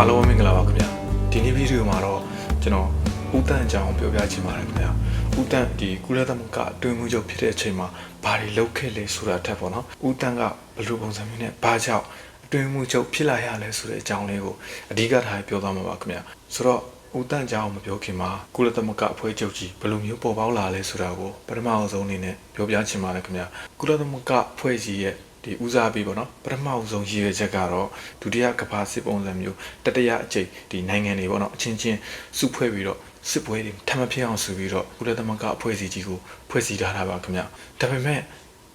အားလုံးပဲမင်္ဂလာပါခင်ဗျာဒီနေ့ဗီဒီယိုမှာတော့ကျွန်တော်ဦးတန့်အကြောင်းပြောပြချင်ပါတယ်ခင်ဗျာဦးတန့်ဒီကုလသမဂ္ဂအတွင်းမှုချုပ်ဖြစ်တဲ့အချိန်မှာဘာတွေလုပ်ခဲ့လဲဆိုတာထက်ပေါ့နော်ဦးတန့်ကဘယ်လိုပုံစံမျိုးနဲ့ဘာကြောင့်အတွင်းမှုချုပ်ဖြစ်လာရလဲဆိုတဲ့အကြောင်းလေးကိုအဓိကထားပြောသွားမှာပါခင်ဗျာဆိုတော့ဦးတန့်ကြောင်းမပြောခင်မှာကုလသမဂ္ဂအဖွဲ့ချုပ်ကြီးဘယ်လိုမျိုးပေါ်ပေါက်လာလဲဆိုတာကိုပထမအဆုံးအနေနဲ့ပြောပြချင်ပါတယ်ခင်ဗျာကုလသမဂ္ဂအဖွဲ့ကြီးရဲ့ ဒီဦးစားပေးပေါ့နော်ပထမအဆုံးရည်ရွယ်ချက်ကတော့ဒုတိယကမ္ဘာစစ်ပုံစံမျိုးတတိယအကြိမ်ဒီနိုင်ငံတွေပေါ့နော်အချင်းချင်းစုဖွဲ့ပြီးတော့စစ်ပွဲတွေထပ်မဖြစ်အောင်ဆိုပြီးတော့ကုလသမဂ္ဂအဖွဲ့အစည်းကြီးကိုဖွဲ့စည်းထားတာပါခင်ဗျဒါပေမဲ့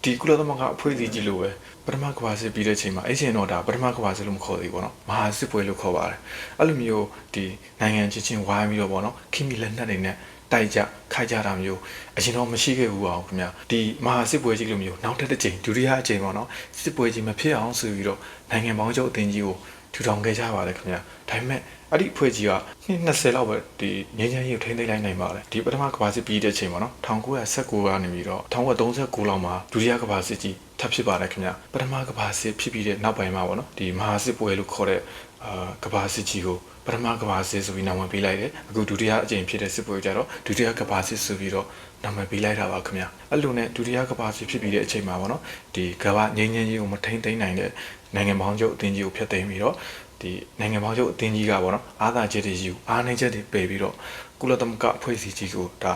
ဒီကုလသမဂ္ဂအဖွဲ့အစည်းကြီးလိုပဲပထမကမ္ဘာစစ်ပြီးတဲ့အချိန်မှာအဲ့ချိန်တော့ဒါပထမကမ္ဘာစစ်လို့မခေါ်သေးဘူးပေါ့နော်မဟာစစ်ပွဲလို့ခေါ်ပါတယ်အဲ့လိုမျိုးဒီနိုင်ငံချင်းချင်းဝိုင်းပြီးတော့ပေါ့နော်ခိမိလက်နက်တွေနဲ့ တိုက်ကြခိုက်ကြတာမျိုးအရင်တော့မရှိခဲ့ဘူးပါဘူးခင်ဗျာဒီမဟာစစ်ပွဲကြီးလိုမျိုးနောက်ထပ်တစ်ချိန်ဒုတိယအချိန်ပေါ့နော်စစ်ပွဲကြီးမဖြစ်အောင်ဆိုပြီးတော့နိုင်ငံပေါင်းချုပ်အသင်းကြီးကိုထူထောင်ခဲ့ကြပါတယ်ခင်ဗျာဒါပေမဲ့အဲ့ဒီအဖွဲ့ကြီးကနှစ်20လောက်ပဲဒီငញ្ញမ်းရေးကိုထိန်းသိမ်းလိုက်နိုင်ပါတယ်ဒီပထမကမ္ဘာစစ်ပြီးတဲ့အချိန်ပေါ့နော်1919ကနေပြီးတော့1939လောက်မှာဒုတိယကမ္ဘာစစ်ကြီးထပ်ဖြစ်ပါတယ်ခင်ဗျာပထမကမ္ဘာစစ်ဖြစ်ပြီးတဲ့နောက်ပိုင်းမှာပေါ့နော်ဒီမဟာစစ်ပွဲလို့ခေါ်တဲ့အာကမ္ဘာစစ်ကြီးကို ပထမကမ္ဘာစစ်ဆိုပြီးနာမည်ပေးလိုက်တယ်အခုဒုတိယအကြိမ်ဖြစ်တဲ့စစ်ပွဲကြတော့ဒုတိယကမ္ဘာစစ်ဆိုပြီးတော့နာမည်ပေးလိုက်တာပါခင်ဗျာအဲ့လိုနဲ့ဒုတိယကမ္ဘာစစ်ဖြစ်ပြီးတဲ့အချိန်မှာပေါ့နော်ဒီကမ္ဘာငြိမ်းချမ်းရေးကိုမထိန်းသိမ်းနိုင်တဲ့နိုင်ငံပေါင်းချုပ်အသင်းကြီးကိုဖျက်သိမ်းပြီးတော့ဒီနိုင်ငံပေါင်းချုပ်အသင်းကြီးကပေါ့နော်အာသာချက်တွေယူအားနေချက်တွေပယ်ပြီးတော့ကုလသမဂ္ဂအဖွဲ့အစည်းကြီးကိုဒါ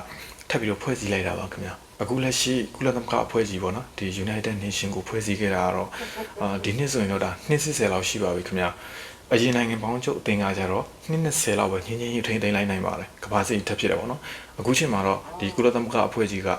ထပ်ပြီးတော့ဖွဲ့စည်းလိုက်တာပါခင်ဗျာအခုလက်ရှိကုလသမဂ္ဂအဖွဲ့ကြီးပေါ့နော်ဒီ United Nation ကိုဖွဲ့စည်းခဲ့တာကတော့အာဒီနှစ်ဆိုရင်တော့ဒါနှစ်80လောက်ရှိပါပြီခင်ဗျာ အရင်နိုင်ငံပေါင်းချုပ်အသင်းကကြတော့နှစ်20လောက်ပဲညင်ညင်ကြီးထိန်းသိမ်းလိုက်နိုင်ပါတယ်ကမ္ဘာစစ်ထပ်ဖြစ်တယ်ပေါ့နော်အခုချိန်မှာတော့ဒီကုလသမဂ္ဂအဖွဲ့ကြီးက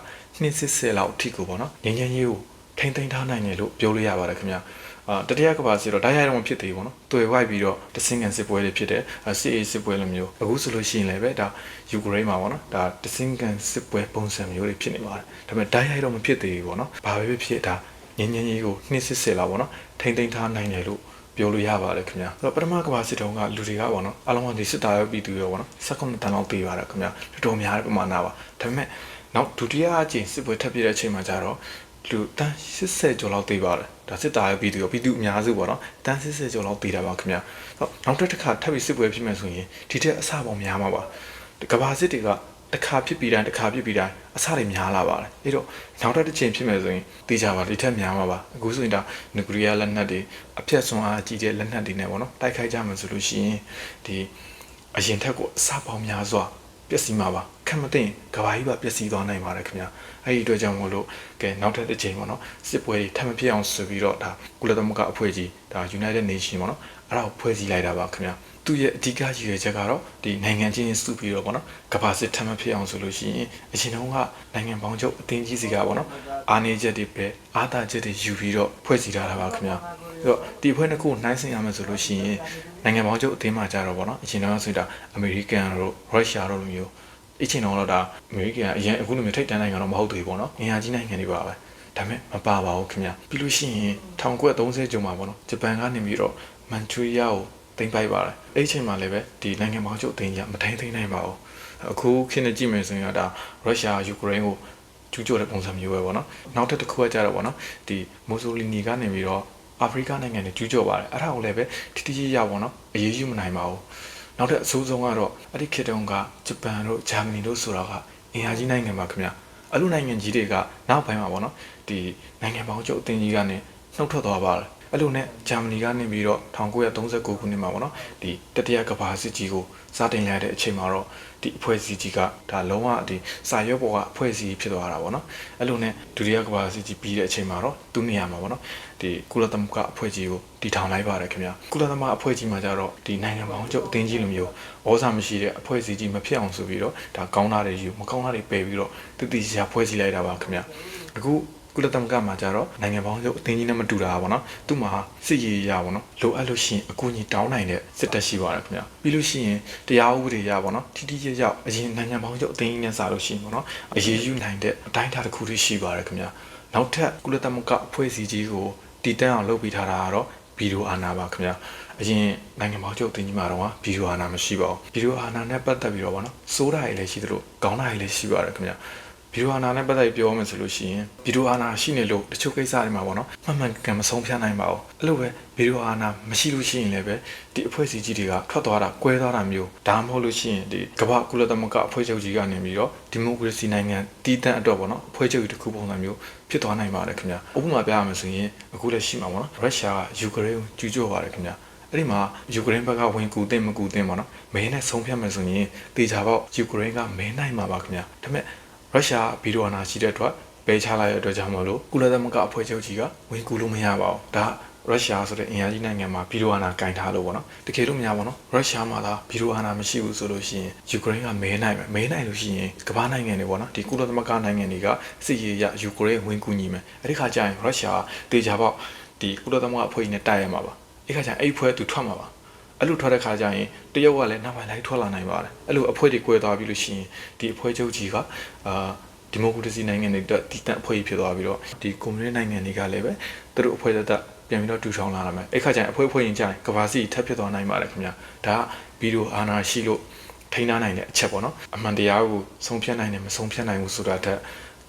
နှစ်80လောက်အထိကိုပေါ့နော်ညင်ညင်ကြီးကိုထိန်းသိမ်းထားနိုင်တယ်လို့ပြောလို့ရပါတယ်ခင်ဗျာအာတတိယကမ္ဘာစစ်တော့ဒါရိုက်တော့မဖြစ်သေးဘူးပေါ့နော်တွေ့ဝိုက်ပြီးတော့တစင်ကန်စစ်ပွဲတွေဖြစ်တယ်စစ်အေးစစ်ပွဲလိုမျိုးအခုဆိုလို့ရှိရင်လည်းပဲဒါယူကရိန်းမှာပေါ့နော်ဒါတစင်ကန်စစ်ပွဲပုံစံမျိုးတွေဖြစ်နေပါတယ်ဒါပေမဲ့ဒါရိုက်တော့မဖြစ်သေးဘူးပေါ့နော်ဘာပဲဖြစ်ဖြစ်ဒါညင်ညင်ကြီးကိုနှစ်80လောက်ပေါ့နော်ထိန်းသိမ်းထားနိုင်တယ်လို့ ပြောလို့ရပါတယ်ခင်ဗျာအဲ့တော့ပထမကမ္ဘာစစ်တုန်းကလူတွေကပေါ့နော်အလုံးစုံဒီစစ်သားရောပြည်သူရောပေါ့နော်19တန်းလောက်ပေးပါတယ်ခင်ဗျာတော်တော်များတဲ့ပမာဏပါဒါပေမဲ့နောက်ဒုတိယအကြိမ်စစ်ပွဲထပ်ပြတဲ့အချိန်မှာကျတော့လူတန်း80ကျော်လောက်သေးပါတယ်ဒါစစ်သားရောပြည်သူရောပြည်သူအများစုပေါ့နော်တန်း80ကျော်လောက်သေးတာပါခင်ဗျာဟုတ်နောက်တစ်ခါထပ်ပြီးစစ်ပွဲဖြစ်မယ်ဆိုရင်ဒီထက်အဆပေါင်းများမှာပါကမ္ဘာစစ်တွေက တစ်ခါဖြစ်ပြီးတိုင်းတစ်ခါဖြစ်ပြီးတိုင်းအဆတွေများလာပါတယ်အဲ့တော့နောက်တစ်ချိန်ဖြစ်မယ်ဆိုရင်တေးကြပါဒီထက်များမှာပါအခုဆိုရင်ဒါနျူကလ িয়ার လက်နက်တွေအပြတ်စွမ်းအားကြီးတဲ့လက်နက်တွေနဲ့ပေါ့နော်တိုက်ခိုက်ကြမှာဆိုလို့ရှိရင်ဒီအရင်ထက်ကိုအဆပေါင်းများစွာပျက်စီးမှာပါခံမသိရင်ကဘာကြီးပါပျက်စီးသွားနိုင်ပါတယ်ခင်ဗျာအဲ့ဒီအတွက်ကြောင့်မို့လို့ကဲနောက်ထပ်တစ်ချိန်ပေါ့နော်စစ်ပွဲတွေထပ်မဖြစ်အောင်ဆိုပြီးတော့ဒါကုလသမဂ္ဂအဖွဲ့ကြီးဒါ United Nation ပေါ့နော်အဲ့ဒါကိုဖွဲ့စည်းလိုက်တာပါခင်ဗျာ သူ့ရဲ့အဓိကရည်ရွယ်ချက်ကတော့ဒီနိုင်ငံချင်းစုပြီးတော့ပေါ့နော်ကမ္ဘာစစ်ထပ်မဖြစ်အောင်ဆိုလို့ရှိရင်အရင်တုန်းကနိုင်ငံပေါင်းချုပ်အသင်းကြီးစီကပေါ့နော်အားနေချက်တွေပဲအားသာချက်တွေယူပြီးတော့ဖွဲ့စည်းထားတာပါခင်ဗျာအဲ့တော့ဒီဖွဲ့နှစ်ခုနှိုင်းဆင်ရမယ်ဆိုလို့ရှိရင်နိုင်ငံပေါင်းချုပ်အသင်းမှာကြတော့ပေါ့နော်အရင်တုန်းကဆိုတာအမေရိကန်တို့ရုရှားတို့လိုမျိုးအချိန်တော့တော့ဒါအမေရိကန်အရင်အခုလိုမျိုးထိပ်တန်းနိုင်ငံတော့မဟုတ်သေးဘူးပေါ့နော်အင်အားကြီးနိုင်ငံတွေပါပဲဒါပေမဲ့မပါပါဘူးခင်ဗျာပြီးလို့ရှိရင်1930ကျော်မှာပေါ့နော်ဂျပန်ကနေပြီးတော့မန်ချူရီးယားကို သိမ်းပိုက်ပါတယ်အဲ့ဒီအချိန်မှာလည်းပဲဒီနိုင်ငံပေါင်းချုပ်အသင်းကြီးကမထိန်သိမ်းနိုင်ပါဘူးအခုခေတ်နဲ့ကြည့်မယ်ဆိုရင်တော့ဒါရုရှားယူကရိန်းကိုကျူးကျော်တဲ့ပုံစံမျိုးပဲပေါ့နော်နောက်ထပ်တစ်ခုကကြတော့ပေါ့နော်ဒီမိုဆိုလီနီကနေပြီးတော့အာဖရိကနိုင်ငံတွေကျူးကျော်ပါတယ်အဲ့ဒါကိုလည်းပဲတိတိကျကျပေါ့နော်အရေးယူမနိုင်ပါဘူးနောက်ထပ်အဆိုးဆုံးကတော့အဲ့ဒီခေတ်တုန်းကဂျပန်တို့ဂျာမနီတို့ဆိုတာကအင်အားကြီးနိုင်ငံပါခင်ဗျအဲ့လိုနိုင်ငံကြီးတွေကနောက်ပိုင်းမှာပေါ့နော်ဒီနိုင်ငံပေါင်းချုပ်အသင်းကြီးကနေနှုတ်ထွက်သွားပါတယ် အဲ့လိုနဲ့ဂျာမနီကနေပြီးတော့1939ခုနှစ်မှာပေါ့နော်ဒီတတိယကမ္ဘာစစ်ကြီးကိုစတင်ရတဲ့အချိန်မှာတော့ဒီအဖွဲ့အစည်းကြီးကဒါလုံးဝဒီစာရွက်ပေါ်ကအဖွဲ့အစည်းဖြစ်သွားတာပေါ့နော်အဲ့လိုနဲ့ဒုတိယကမ္ဘာစစ်ကြီးပြီးတဲ့အချိန်မှာတော့သူ့နေရာမှာပေါ့နော်ဒီကုလသမဂ္ဂအဖွဲ့ကြီးကိုတည်ထောင်လိုက်ပါတယ်ခင်ဗျာကုလသမဂ္ဂအဖွဲ့ကြီးမှာကြတော့ဒီနိုင်ငံပေါင်းချုပ်အသင်းကြီးလိုမျိုးဩဇာမရှိတဲ့အဖွဲ့အစည်းကြီးမဖြစ်အောင်ဆိုပြီးတော့ဒါကောင်းတာတွေယူမကောင်းတာတွေပယ်ပြီးတော့တည်တည်ချာဖွဲ့စည်းလိုက်တာပါခင်ဗျာအခု ကုလသမဂ္ဂမှာကြတော့နိုင်ငံပေါင်းစုအသင်းကြီးနဲ့မတူတာပါเนาะသူ့မှာစစ်ရေးရပါเนาะလိုအပ်လို့ရှိရင်အကူအညီတောင်းနိုင်တဲ့စစ်တပ်ရှိပါတယ်ခင်ဗျာပြီးလို့ရှိရင်တရားဥပဒေရပါเนาะတိတိကျကျအရင်နိုင်ငံပေါင်းစုအသင်းကြီးနဲ့စာလို့ရှိရင်ပေါ့เนาะအရေးယူနိုင်တဲ့အတိုင်းအတာတစ်ခုတည်းရှိပါတယ်ခင်ဗျာနောက်ထပ်ကုလသမဂ္ဂအဖွဲ့အစည်းကြီးကိုတည်တံ့အောင်လုပ်ပေးထားတာကတော့ဗီဒီယိုအာနာပါခင်ဗျာအရင်နိုင်ငံပေါင်းချုပ်အသင်းကြီးမှာတော့ဗီဒီယိုအာနာမရှိပါဘူးဗီဒီယိုအာနာနဲ့ပတ်သက်ပြီးတော့ဗောနော်စိုးတာတွေလည်းရှိသလိုကောင်းတာတွေလည်းရှိပါတယ်ခင်ဗျာ ဗီဒီယိုအာနာနဲ့ပတ်သက်ပြီးပြောမယ်ဆိုလို့ရှိရင်ဗီဒီယိုအာနာရှိနေလို့တချို့ကိစ္စတွေမှာပေါ့နော်မှန်မှန်ကန်မဆုံးဖြတ်နိုင်ပါဘူးအဲ့လိုပဲဗီဒီယိုအာနာမရှိလို့ရှိရင်လည်းပဲဒီအဖွဲ့အစည်းကြီးတွေကထွက်သွားတာကွဲသွားတာမျိုးဒါမှမဟုတ်လို့ရှိရင်ဒီကမ္ဘာကုလသမဂ္ဂအဖွဲ့ချုပ်ကြီးကနေပြီးတော့ဒီမိုကရေစီနိုင်ငံတည်တံ့အတွက်ပေါ့နော်အဖွဲ့ချုပ်ကြီးတစ်ခုပုံစံမျိုးဖြစ်သွားနိုင်ပါတယ်ခင်ဗျာဥပမာပြရမယ်ဆိုရင်အခုလည်းရှိမှာပေါ့နော်ရုရှားကယူကရိန်းကိုကျူးကျော်ပါတယ်ခင်ဗျာအဲ့ဒီမှာယူကရိန်းဘက်ကဝင်ကူတင်မကူတင်ပါတော့မဲနဲ့ဆုံးဖြတ်မယ်ဆိုရင်တေချာပေါက်ယူကရိန်းကမဲနိုင်မှာပါခင်ဗျာဒါပေမဲ့ ရုရှားဗီဒီယိုအနာရှိတဲ့အတွက်ဘဲချလိုက်တဲ့အတွက်ကြောင့်မလို့ကုလသမဂ္ဂအဖွဲ့ချုပ်ကြီးကဝင်ကူလို့မရပါဘူးဒါရုရှားဆိုတဲ့အင်အားကြီးနိုင်ငံမှာဗီဒီယိုအနာကင်ထားလို့ပေါ့နော်တကယ်လို့မရပါတော့ရုရှားမှာသာဗီဒီယိုအနာမရှိဘူးဆိုလို့ရှိရင်ယူကရိန်းကမဲနိုင်မယ်မဲနိုင်လို့ရှိရင်ကမ္ဘာနိုင်ငံတွေပေါ့နော်ဒီကုလသမဂ္ဂနိုင်ငံတွေကစစ်ရေးရယူကရိန်းဝင်ကူညီမယ်အဲ့ဒီခါကျရင်ရုရှားတေချာပေါက်ဒီကုလသမဂ္ဂအဖွဲ့ကြီးနဲ့တိုက်ရမှာပါအဲ့ခါကျရင်အဲ့ဖွဲ့သူထွက်မှာပါ အဲ့လိုထွက်တဲ့ခါကျရင်တရုတ်ကလည်းနောက်ပိုင်းလိုက်ထွက်လာနိုင်ပါတယ်အဲ့လိုအဖွဲ့တွေ꿰သွားပြီလို့ရှိရင်ဒီအဖွဲ့ချုပ်ကြီးကအာဒီမိုကရေစီနိုင်ငံတွေတက်တည်တံ့အဖွဲ့ကြီးဖြစ်သွားပြီးတော့ဒီကွန်မြူနစ်နိုင်ငံတွေကလည်းပဲသူတို့အဖွဲ့သက်သက်ပြန်ပြီးတော့တူထောင်လာရမယ်အဲ့ခါကျရင်အဖွဲ့အဖွဲ့ရင်ကျရင်ကဘာစီထပ်ဖြစ်သွားနိုင်ပါတယ်ခင်ဗျာဒါကဗီဒီယိုအာနာရှိလို့ထိန်းထားနိုင်တဲ့အချက်ပေါ့နော်အမှန်တရားကိုဆုံးဖြတ်နိုင်တယ်မဆုံးဖြတ်နိုင်ဘူးဆိုတာတက်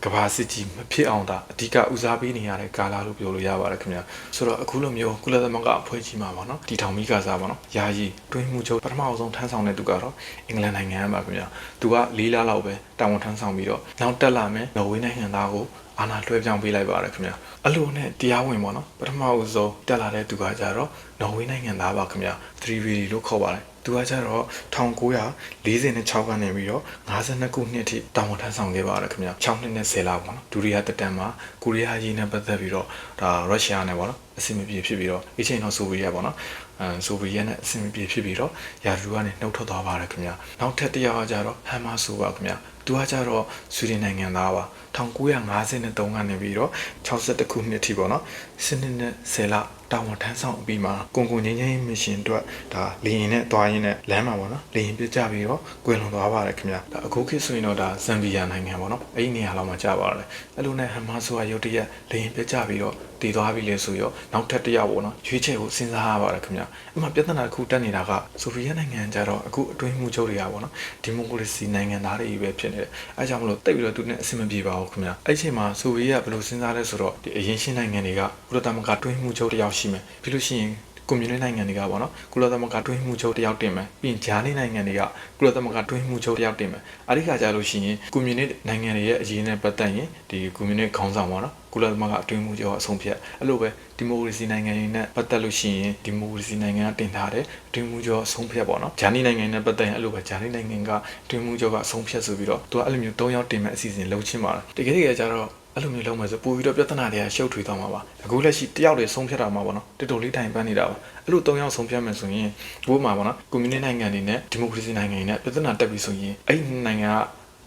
ကဘာစစ်ကြီးမဖြစ်အောင်ဒါအဓိကဦးစားပေးနေရတဲ့ကာလလို့ပြောလို့ရပါတယ်ခင်ဗျာဆိုတော့အခုလိုမျိုးကုလသမဂ္ဂအဖွဲ့ကြီးမှာပေါ့နော်တီထောင်မိကစားပေါ့နော်ယာယီတွင်းမှုချုပ်ပထမအဆုံးထမ်းဆောင်တဲ့သူကတော့အင်္ဂလန်နိုင်ငံပါခင်ဗျာသူက၄လလောက်ပဲတာဝန်ထမ်းဆောင်ပြီးတော့နောက်တက်လာမယ်နော်ဝေးနိုင်ငံသားကိုအာဏာလွှဲပြောင်းပေးလိုက်ပါတယ်ခင်ဗျာအဲ့လိုနဲ့တရားဝင်ပေါ့နော်ပထမအဆုံးတက်လာတဲ့သူကကြတော့နော်ဝေးနိုင်ငံသားပါခင်ဗျာ 3VD လို့ခေါ်ပါတယ် သူကကြတော့1946ကနေပြီးတော့52ခုနှစ်အထိတာဝန်ထမ်းဆောင်ခဲ့ပါတယ်ခင်ဗျာ6နှစ်နဲ့10လပေါ့နော်ဒုတိယတက်တန်းမှာကိုရီးယားရေးနဲ့ပတ်သက်ပြီးတော့ဒါရုရှားနဲ့ပေါ့နော်အဆင်မပြေဖြစ်ပြီးတော့အချိန်တော့ဆိုဗီယက်ပေါ့နော်အဲဆိုဗီယက်နဲ့အဆင်မပြေဖြစ်ပြီးတော့ယာဒူကနေနှုတ်ထွက်သွားပါတယ်ခင်ဗျာနောက်ထပ်တစ်ယောက်ကကြတော့ဟမ်မာဆိုပါခင်ဗျာသူကကြတော့ဆွီဒင်နိုင်ငံသားပါ1953ကနေပြီးတော့62ခုနှစ်အထိပေါ့နော်စနစ်နဲ့10လ တာဝန်ထမ်းဆောင်ပြီးမှကွန်ကွန်ငင်းငင်းမရှင်အတွက်ဒါလေရင်နဲ့သွားရင်းနဲ့လမ်းမှာပေါ့နော်လေရင်ပြစ်ကြပြီးတော့ကွယ်လွန်သွားပါတယ်ခင်ဗျာဒါအခုခေတ်ဆိုရင်တော့ဒါဇမ်ဘီယာနိုင်ငံပေါ့နော်အဲ့ဒီနေရာလောက်မှာကြာပါတယ်အဲ့လိုနဲ့ဟမ်မာဆိုကရုတ်တရက်လေရင်ပြစ်ကြပြီးတော့ တည်သွားပြီလေဆိုရောနောက်ထပ်တစ်ယောက်ပေါ့နော်ရွေးချယ်ဖို့စဉ်းစားရပါတယ်ခင်ဗျာအဲ့မှာပြဿနာတစ်ခုတက်နေတာကဆိုဗီယက်နိုင်ငံကျတော့အခုအတွင်းမှုချုပ်တွေကပေါ့နော်ဒီမိုကရေစီနိုင်ငံသားတွေပဲဖြစ်နေတယ်အဲကြောင့်မလို့တိတ်ပြီးတော့သူနဲ့အဆင်မပြေပါဘူးခင်ဗျာအဲ့ချိန်မှာဆိုဗီယက်ဘယ်လိုစဉ်းစားလဲဆိုတော့ဒီအရင်ရှင်းနိုင်ငံတွေကကုလသမဂ္ဂတွင်းမှုချုပ်တစ်ယောက်ရှိမယ်ပြီးလို့ရှိရင် ကွန်မြူနစ်နိုင်ငံတွေကပေါ့နော်ကုလသမဂ္ဂတွင်းမှုချုပ်တယောက်တင်မယ်ပြီးရင်ဂျာနီနိုင်ငံတွေကကုလသမဂ္ဂတွင်းမှုချုပ်တယောက်တင်မယ်အဲဒီခါကျလို့ရှိရင်ကွန်မြူနစ်နိုင်ငံတွေရဲ့အရေးနဲ့ပတ်သက်ရင်ဒီကွန်မြူနစ်ခေါင်းဆောင်ပေါ့နော်ကုလသမဂ္ဂအတွင်းမှုချုပ်အဆုံးဖြတ်အဲ့လိုပဲဒီမိုကရေစီနိုင်ငံတွေနဲ့ပတ်သက်လို့ရှိရင်ဒီမိုကရေစီနိုင်ငံကတင်ထားတဲ့အတွင်းမှုချုပ်အဆုံးဖြတ်ပေါ့နော်ဂျာနီနိုင်ငံနဲ့ပတ်သက်ရင်အဲ့လိုပဲဂျာနီနိုင်ငံကအတွင်းမှုချုပ်ကအဆုံးဖြတ်ဆိုပြီးတော့သူကအဲ့လိုမျိုး၃ယောက်တင်မဲ့အစီအစဉ်လုပ်ချင်းပါလားတကယ်တကယ်ကျတော့ အဲ့လိုမျိုးလုပ်မယ်ဆိုပို့ပြီးတော့ပြဿနာတွေကရှုပ်ထွေးသွားမှာပါအခုလက်ရှိတယောက်တည်းဆုံးဖြတ်တာမှာပေါ့နော်တော်တော်လေးတိုင်ပန်းနေတာပါအဲ့လို၃ယောက်ဆုံးဖြတ်မယ်ဆိုရင်ဘိုးမှာပေါ့နော်ကွန်မြူနစ်နိုင်ငံတွေနဲ့ဒီမိုကရေစီနိုင်ငံတွေနဲ့ပြဿနာတက်ပြီးဆိုရင်အဲ့ဒီနိုင်ငံက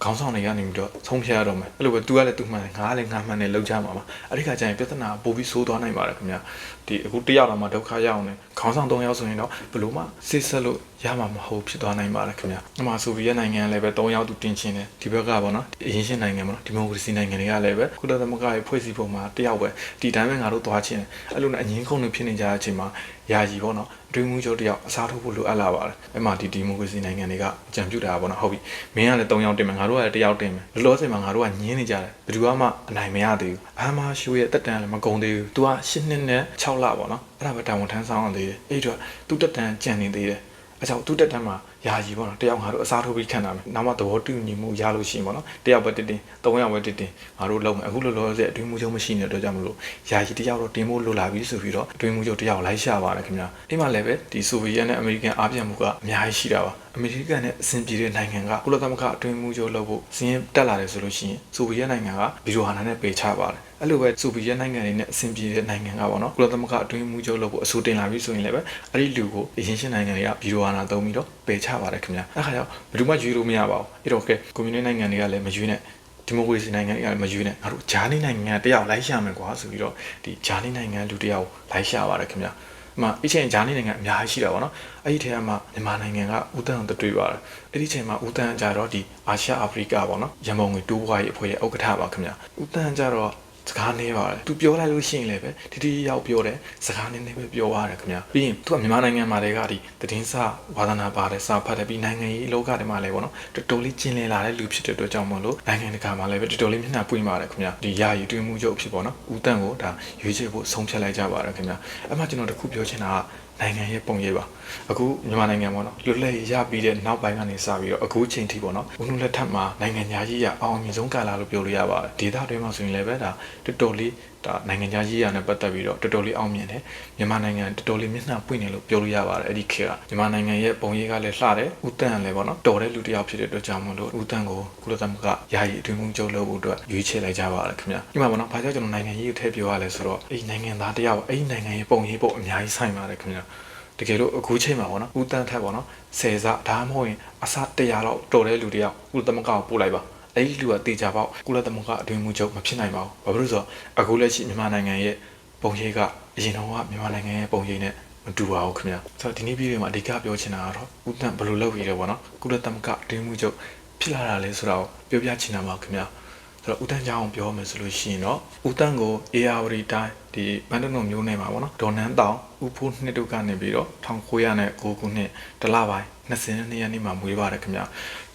ခေါင်းဆောင်တွေကနေပြီးတော့ဆုံးဖြတ်ရတော့မယ်အဲ့လိုပဲ तू ကလည်း तू မှန်တယ်ငါကလည်းငါမှန်တယ်လောက်ကြမှာပါအဲ့ဒီခါကျရင်ပြဿနာပို့ပြီးဆိုးသွားနိုင်ပါတယ်ခင်ဗျာ ဒီအခုတယောက်တော့မှဒုက္ခရောက်နေခေါင်းဆောင်၃ယောက်ဆိုရင်တော့ဘယ်လို့မှစစ်ဆက်လို့ရမှာမဟုတ်ဖြစ်သွားနိုင်ပါတယ်ခင်ဗျာအမှဆိုဗီယက်နိုင်ငံလည်းပဲ၃ယောက်သူတင်ချင်းတယ်ဒီဘက်ကပေါ့နော်အရင်ရှင်းနိုင်ငံပေါ့နော်ဒီမိုကရေစီနိုင်ငံတွေကလည်းပဲကုလသမဂ္ဂရဲ့ဖွဲ့စည်းပုံမှာတယောက်ပဲဒီတိုင်းပဲငါတို့သွားချင်းတယ်အဲ့လိုနဲ့အငင်းခုန်တွေဖြစ်နေကြတဲ့အချိန်မှာယာယီပေါ့နော်အတွင်းမှုချုပ်တယောက်အစားထိုးဖို့လိုအပ်လာပါတယ်အဲ့မှာဒီဒီမိုကရေစီနိုင်ငံတွေကကြံပြူတာပေါ့နော်ဟုတ်ပြီမင်းကလည်း၃ယောက်တင်မယ်ငါတို့ကလည်း၁ယောက်တင်မယ်လောလောဆယ်မှာငါတို့ကညင်းနေကြတယ်ဘယ်သူမှအနိုင်မရသေးဘူးအမှရှိုးရဲ့တက်တန်လည်းမကုန်သေးဘူး तू က၈နှစ်နဲ့6လပေါ့နော်အဲ့ဒါပဲတာဝန်ထမ်းဆောင်ရသေးတယ်အဲ့တော့သူတက်တန်ကြံနေသေးတယ်အဲကြောင့်သူတက်တန်းမှာယာယီပေါ့နော်တယောက်ငါတို့အစားထိုးပြီးခံတာမယ်နောက်မှသဘောတူညီမှုရလို့ရှိရင်ပေါ့နော်တယောက်ပဲတင်တင်သုံးယောက်ပဲတင်တင်ငါတို့လုံးမယ်အခုလောလောဆယ်အတွင်းမှုချုပ်မရှိနေတဲ့အတွက်ကြောင့်မလို့ယာယီတယောက်တော့တင်ဖို့လိုလာပြီဆိုပြီးတော့အတွင်းမှုချုပ်တယောက်လိုက်ရှာပါတယ်ခင်ဗျာဒီမှာလည်းပဲဒီဆိုဗီယက်နဲ့အမေရိကန်အားပြတ်မှုကအများကြီးရှိတာပါ အမေရိကန်နဲ့အဆင်ပြေတဲ့နိုင်ငံကကုလသမဂ္ဂအတွင်းမှုချုပ်လုပ်ဖို့စီးရင်တက်လာတယ်ဆိုလို့ရှိရင်ဆိုဗီယက်နိုင်ငံကဗီဒီယိုဟာနာနဲ့ပေချပါတယ်အဲ့လိုပဲဆိုဗီယက်နိုင်ငံတွေနဲ့အဆင်ပြေတဲ့နိုင်ငံကပေါ့နော်ကုလသမဂ္ဂအတွင်းမှုချုပ်လုပ်ဖို့အဆိုတင်လာပြီဆိုရင်လည်းပဲအဲ့ဒီလူကိုအရင်ရှင်းနိုင်ငံတွေကဗီဒီယိုဟာနာသုံးပြီးတော့ပေချပါတယ်ခင်ဗျာအဲ့ခါကျတော့ဘယ်သူမှယူလို့မရပါဘူးအဲ့တော့ကဲကွန်မြူနစ်နိုင်ငံတွေကလည်းမယူနဲ့ဒီမိုကရေစီနိုင်ငံတွေကလည်းမယူနဲ့ငါတို့ဂျာနီနိုင်ငံတယောက်လိုက်ရှာမယ်ကွာဆိုပြီးတော့ဒီဂျာနီနိုင်ငံလူတယောက်လိုက်ရှာပါတယ်ခင်ဗျာအ မှအချင်းဂျာနီနိုင်ငံအများကြီးရှိတာပေါ့နော်အဲ့ဒီထဲမှာမြန်မာနိုင်ငံကဦးတန်းအောင်တွေ့ပါတယ်အဲ့ဒီချိန်မှာဦးတန်းကြတော့ဒီအာရှအာဖရိကပေါ့နော်ရန်ပုံငွေတိုးပွားရေးအဖွဲ့ရဲ့ဥက္ကဋ္ဌပါခင်ဗျာဦးတန်းကြတော့ စကားနည်းပါတယ်သူပြောလိုက်လို့ရှိရင်လည်းပဲတတိရောက်ပြောတယ်စကားနည်းနည်းပဲပြောရတယ်ခင်ဗျာပြီးရင်သူကမြန်မာနိုင်ငံမှာတည်းကဒီသတင်းစာဝါသနာပါတယ်စာဖတ်တယ်ပြီးနိုင်ငံရေးလောကတွေမှာလည်းပေါ့နော်တော်တော်လေးကျင်လည်လာတဲ့လူဖြစ်တဲ့အတွက်ကြောင့်မလို့နိုင်ငံတကာမှာလည်းပဲတော်တော်လေးမျက်နှာပွင့်ပါတယ်ခင်ဗျာဒီယာယီတွင်မှုချုပ်ဖြစ်ပေါ့နော်ဦးတန့်ကိုဒါရွေးချယ်ဖို့ဆုံးဖြတ်လိုက်ကြပါတယ်ခင်ဗျာအဲ့မှကျွန်တော်တခုပြောချင်တာကနိုင်ငံရဲ့ပုံရိပ်ပါ အခုမြန်မာနိုင်ငံပေါ့နော်လွတ်လပ်ရေးရပြီးတဲ့နောက်ပိုင်းကနေစပြီးတော့အခုချိန်ထိပေါ့နော်ဦးနုလက်ထက်မှာနိုင်ငံညာကြီးရအောင်မြင်ဆုံးကာလလို့ပြောလို့ရပါတယ်ဒေသတွင်းမှာဆိုရင်လည်းပဲဒါတော်တော်လေးဒါနိုင်ငံခြားရေးရာနဲ့ပတ်သက်ပြီးတော့တော်တော်လေးအောင်မြင်တယ်မြန်မာနိုင်ငံတော်တော်လေးမျက်နှာပွင့်နေလို့ပြောလို့ရပါတယ်အဲ့ဒီခေတ်ကမြန်မာနိုင်ငံရဲ့ပုံရိပ်ကလည်းလှတယ်ဦးတန့်ကလည်းပေါ့နော်တော်တဲ့လူတစ်ယောက်ဖြစ်တဲ့အတွက်ကြောင့်မလို့ဦးတန့်ကိုကုလသမဂ္ဂယာယီအတွင်းမှုချုပ်လုပ်ဖို့အတွက်ရွေးချယ်လိုက်ကြပါတယ်ခင်ဗျဒီမှာပေါ့နော်ဘာကြောင့်ကျွန်တော်နိုင်ငံရေးကိုထည့်ပြောရလဲဆိုတော့အဲ့ဒီနိုင်ငံသားတစ်ယောက်အဲ့ဒီနိုင်ငံရဲ့ပုံရိပ်ပုံအများကြီးဆိုင်ပါတယ်ခင်ဗျ တကယ်လို့အခုချိန်မှာပေါ့နော်ဦးတန်းထက်ပေါ့နော်ဆယ်စဒါမှမဟုတ်ရင်အစ100လောက်တော်တဲ့လူတယောက်ကုလသမဂ္ဂကိုပို့လိုက်ပါအဲ့ဒီလူကတေချာပေါက်ကုလသမဂ္ဂအတွင်းမှုချုပ်မဖြစ်နိုင်ပါဘူးဘာဖြစ်လို့ဆိုတော့အခုလက်ရှိမြန်မာနိုင်ငံရဲ့ပုံရိပ်ကအရင်တော့ကမြန်မာနိုင်ငံရဲ့ပုံရိပ်နဲ့မတူပါဘူးခင်ဗျဆိုတော့ဒီနေ့ဗီဒီယိုမှာအဓိကပြောချင်တာကတော့ဦးတန်းဘယ်လိုလုပ်ရလဲပေါ့နော်ကုလသမဂ္ဂအတွင်းမှုချုပ်ဖြစ်လာတာလဲဆိုတော့ပြောပြချင်တာပါခင်ဗျဆိုတော့ဦးတန်းကြောင်းပြောမယ်ဆိုလို့ရှိရင်တော့ဦးတန်းကို AR တိုင်း ဒီဘန်ဒနုံမျိုးနယ်မှာပေါ့နော်ဒေါ်နန်းတောင်ဦးဖိုးနှစ်တို့ကနေပြီးတော့1909ခုနှစ်တလပိုင်း22ရက်နေ့မှာမွေးပါတယ်ခင်ဗျ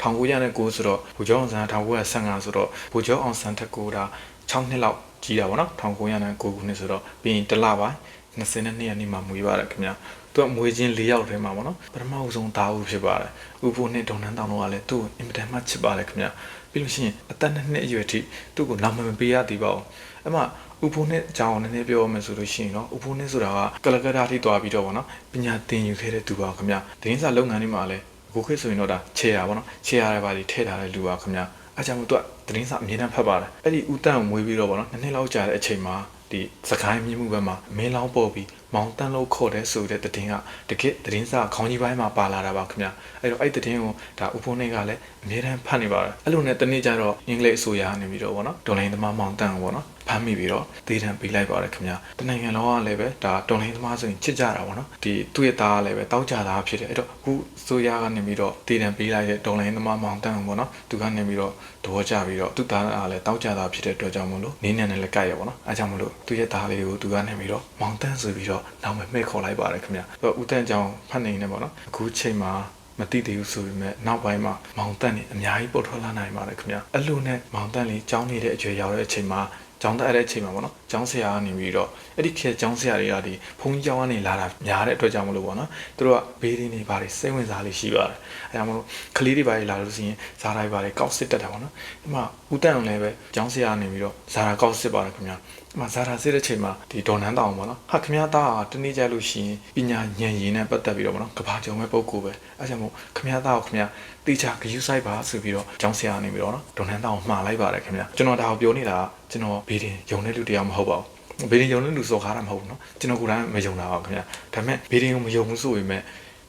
1909ဆိုတော့ဘူကျောင်းအောင်ဆန်း1915ဆိုတော့ဘူကျောင်းအောင်ဆန်းတက်ကိုဒါ6နှစ်လောက်ကြီးတာပေါ့နော်1909ခုနှစ်ဆိုတော့ပြီးရင်တလပိုင်း22ရက်နေ့မှာမွေးပါတယ်ခင်ဗျသူကမွေးချင်း၄ယောက်ထဲမှာပေါ့နော်ပထမဦးဆုံးသားဦးဖြစ်ပါတယ်ဦးဖိုးနှစ်ဒေါ်နန်းတောင်တို့ကလည်းသူ့ကိုအင်မတန်မှချစ်ပါတယ်ခင်ဗျပြီးလို့ရှိရင်အသက်နှစ်နှစ်အရွယ်ထိသူ့ကိုနာမမပေးရသေးပါဘူးအဲ့မှာ ဥဖိုးနဲ့အကြောင်းနည်းနည်းပြောမယ်ဆိုလို့ရှိရင်တော့ဥဖိုးနဲ့ဆိုတာကကလကတ္တာထိသွားပြီးတော့ဗောနော်ပညာသင်ယူခဲ့တဲ့သူပါခင်ဗျသတင်းစာလုပ်ငန်းတွေမှာလည်းအခုခေတ်ဆိုရင်တော့ဒါခြေရဗောနော်ခြေရတဲ့ဘာတွေထည့်ထားတဲ့လူပါခင်ဗျအဲကြောင့်မို့သူကသတင်းစာအမြဲတမ်းဖတ်ပါတယ်အဲ့ဒီဥတန့်မွေးပြီးတော့ဗောနော်နှစ်နှစ်လောက်ကြာတဲ့အချိန်မှာဒီစကိုင်းမြင့်မှုဘက်မှာမင်းလောင်းပေါ်ပြီးမောင်တန်းလို့ခေါ်တဲ့ဆိုတဲ့တည်င်းကတကယ်တည်င်းစာခေါင်းကြီးပိုင်းမှာပါလာတာပါခင်ဗျအဲ့တော့အဲ့တည်င်းကိုဒါဥပုံနေကလည်းအများတန်းဖတ်နေပါတယ်အဲ့လိုနဲ့တနေ့ကျတော့အင်္ဂလိပ်အဆိုရနေပြီးတော့ဗောနော်ဒေါ်လိုင်းသမားမောင်တန်းကိုဗောနော်ဖမ်းမိပြီးတော့ဒေးတံပေးလိုက်ပါတယ်ခင်ဗျတနိုင်ငံလုံးကလည်းပဲဒါတော်လိုင်းသမားဆိုရင်ချစ်ကြတာဗောနော်ဒီသူ့ရဲ့သားကလည်းပဲတောက်ကြတာဖြစ်တယ်အဲ့တော့အခုဆိုရကနေပြီးတော့ဒေးတံပေးလိုက်တဲ့တော်လိုင်းသမားမောင်တန်းကိုဗောနော်သူကနေပြီးတော့သဘောကျပြီးတော့သူ့သားကလည်းတောက်ကြတာဖြစ်တဲ့အတွက်ကြောင့်မလို့နင်းနေနဲ့လည်းကြိုက်ရဗောနော်အဲကြောင့်မလို့သူ့ရဲ့သားလေးကိုသူကနေပြီးတော့မောင်တန်းဆိုပြီးတော့နောက်မှမဲ့ခေါ်လိုက်ပါတယ်ခင်ဗျအဲ့တော့ဦးတန်းကြောင်ဖတ်နေနေဗောနော်အခုချိန်မှာ မတိသေးဘူးဆိုပေမဲ့နောက်ပိုင်းမှာမောင်တန့်နေအများကြီးပေါ်ထွက်လာနိုင်ပါတယ်ခင်ဗျအဲ့လိုနဲ့မောင်တန့်လေးကြောင်းနေတဲ့အကျွေရောက်တဲ့အချိန်မှာကျောင်းတက်တဲ့အချိန်မှာပေါ့နော်ကျောင်းဆရာကနေပြီးတော့အဲ့ဒီခေတ်ကျောင်းဆရာတွေကဒီဘုန်းကြီးကျောင်းကနေလာတာများတဲ့အတွက်ကြောင့်မလို့ပေါ့နော်သူတို့ကဘေးရင်းတွေဘာတွေစိတ်ဝင်စားလေးရှိပါတယ်အဲဒါမလို့ကလေးတွေဘာတွေလာလို့ဆိုရင်ဇာတိုင်းဘာတွေကောက်စစ်တက်တာပေါ့နော်ဒီမှာဦးတန့်အောင်လည်းပဲကျောင်းဆရာကနေပြီးတော့ဇာတာကောက်စစ်ပါတယ်ခင်ဗျာဒီ မှာဇာတာစစ်တဲ့ချိန်မှာဒီဒေါ်နန်းတောင်ပေါ့နော်ဟာခင်ဗျားသားကတနေ့ကျလို့ရှိရင်ပညာဉာဏ်ရည်နဲ့ပတ်သက်ပြီးတော့ပေါ့နော်ကဘာကြုံမဲ့ပုံကိုပဲအဲကြောင့်မို့ခင်ဗျားသားကိုခင်ဗျားတေချာဂယူဆိုင်ပါဆိုပြီးတော့ကျောင်းဆရာနေပြီးတော့နော်ဒေါ်နန်းတောင်မှားလိုက်ပါတယ်ခင်ဗျာကျွန်တော်ဒါကိုပြောနေတာကကျွန်တော်ဘေးတင်ယုံတဲ့လူတယောက်မဟုတ်ပါဘူးဘေးရင်ယုံတဲ့လူစော်ကားတာမဟုတ်ဘူးเนาะကျွန်တော်ကိုယ်တိုင်မယုံတာပါခင်ဗျာဒါပေမဲ့ဘေးရင်ကိုမယုံဘူးဆိုပေမဲ့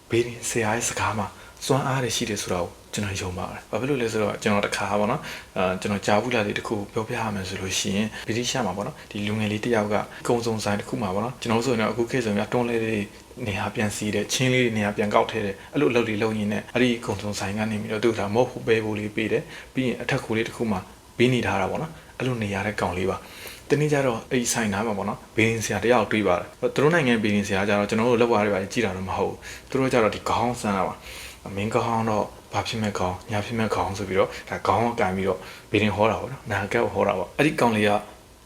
ဘေးရင်ဆရာရဲ့စကားမှာစွမ်းအားတွေရှိတယ်ဆိုတာကို ကျွန်တော်ယုံပါတယ်။ဘာဖြစ်လို့လဲဆိုတော့ကျွန်တော်တခါပေါ့နော်အဲကျွန်တော်ကြားဘူးလာလေးတစ်ခုပြောပြရမယ်ဆိုလို့ရှိရင်ဗီဒီရှာမှာပေါ့နော်ဒီလူငယ်လေးတယောက်ကကုံစုံဆိုင်တစ်ခုမှာပေါ့နော်ကျွန်တော်ဆိုရင်အခုခေတ်ဆိုရင်တွန်းလေးလေးနေရာပြန်စီးတဲ့ချင်းလေးတွေနေရာပြန်ကောက်ထဲတဲ့အဲ့လိုအလုပ်တွေလုပ်ရင်းနဲ့အဲ့ဒီကုံစုံဆိုင်ကနေပြီးတော့သူ့ဒါမဟုတ်ဘဲဘူးလေးပေးတယ်ပြီးရင်အထက်ခိုးလေးတစ်ခုမှာပေးနေထားတာပေါ့နော်အဲ့လိုနေရာတဲ့ကောင်လေးပါတနေ့ကျတော့အဲ့ဆိုင်သားမှာပေါ့နော်ဘီရင်ဆရာတယောက်တွေးပါတယ်သူတို့နိုင်ငံဘီရင်ဆရာကျတော့ကျွန်တော်တို့လက်ဝါးတွေပါကြည့်တာတော့မဟုတ်ဘူးသူတို့ကျတော့ဒီခေါင်းဆန်းတာပါမင်းခေါင်းတော့ ဘာဖြစ်မဲ့ကောင်းညာဖြစ်မဲ့ကောင်းဆိုပြီးတော့ဒါခေါင်းကကန်ပြီးတော့ဘေးရင်ဟောတာပေါ့နော်နာကက်ကိုဟောတာပေါ့အဲ့ဒီကောင်လေးက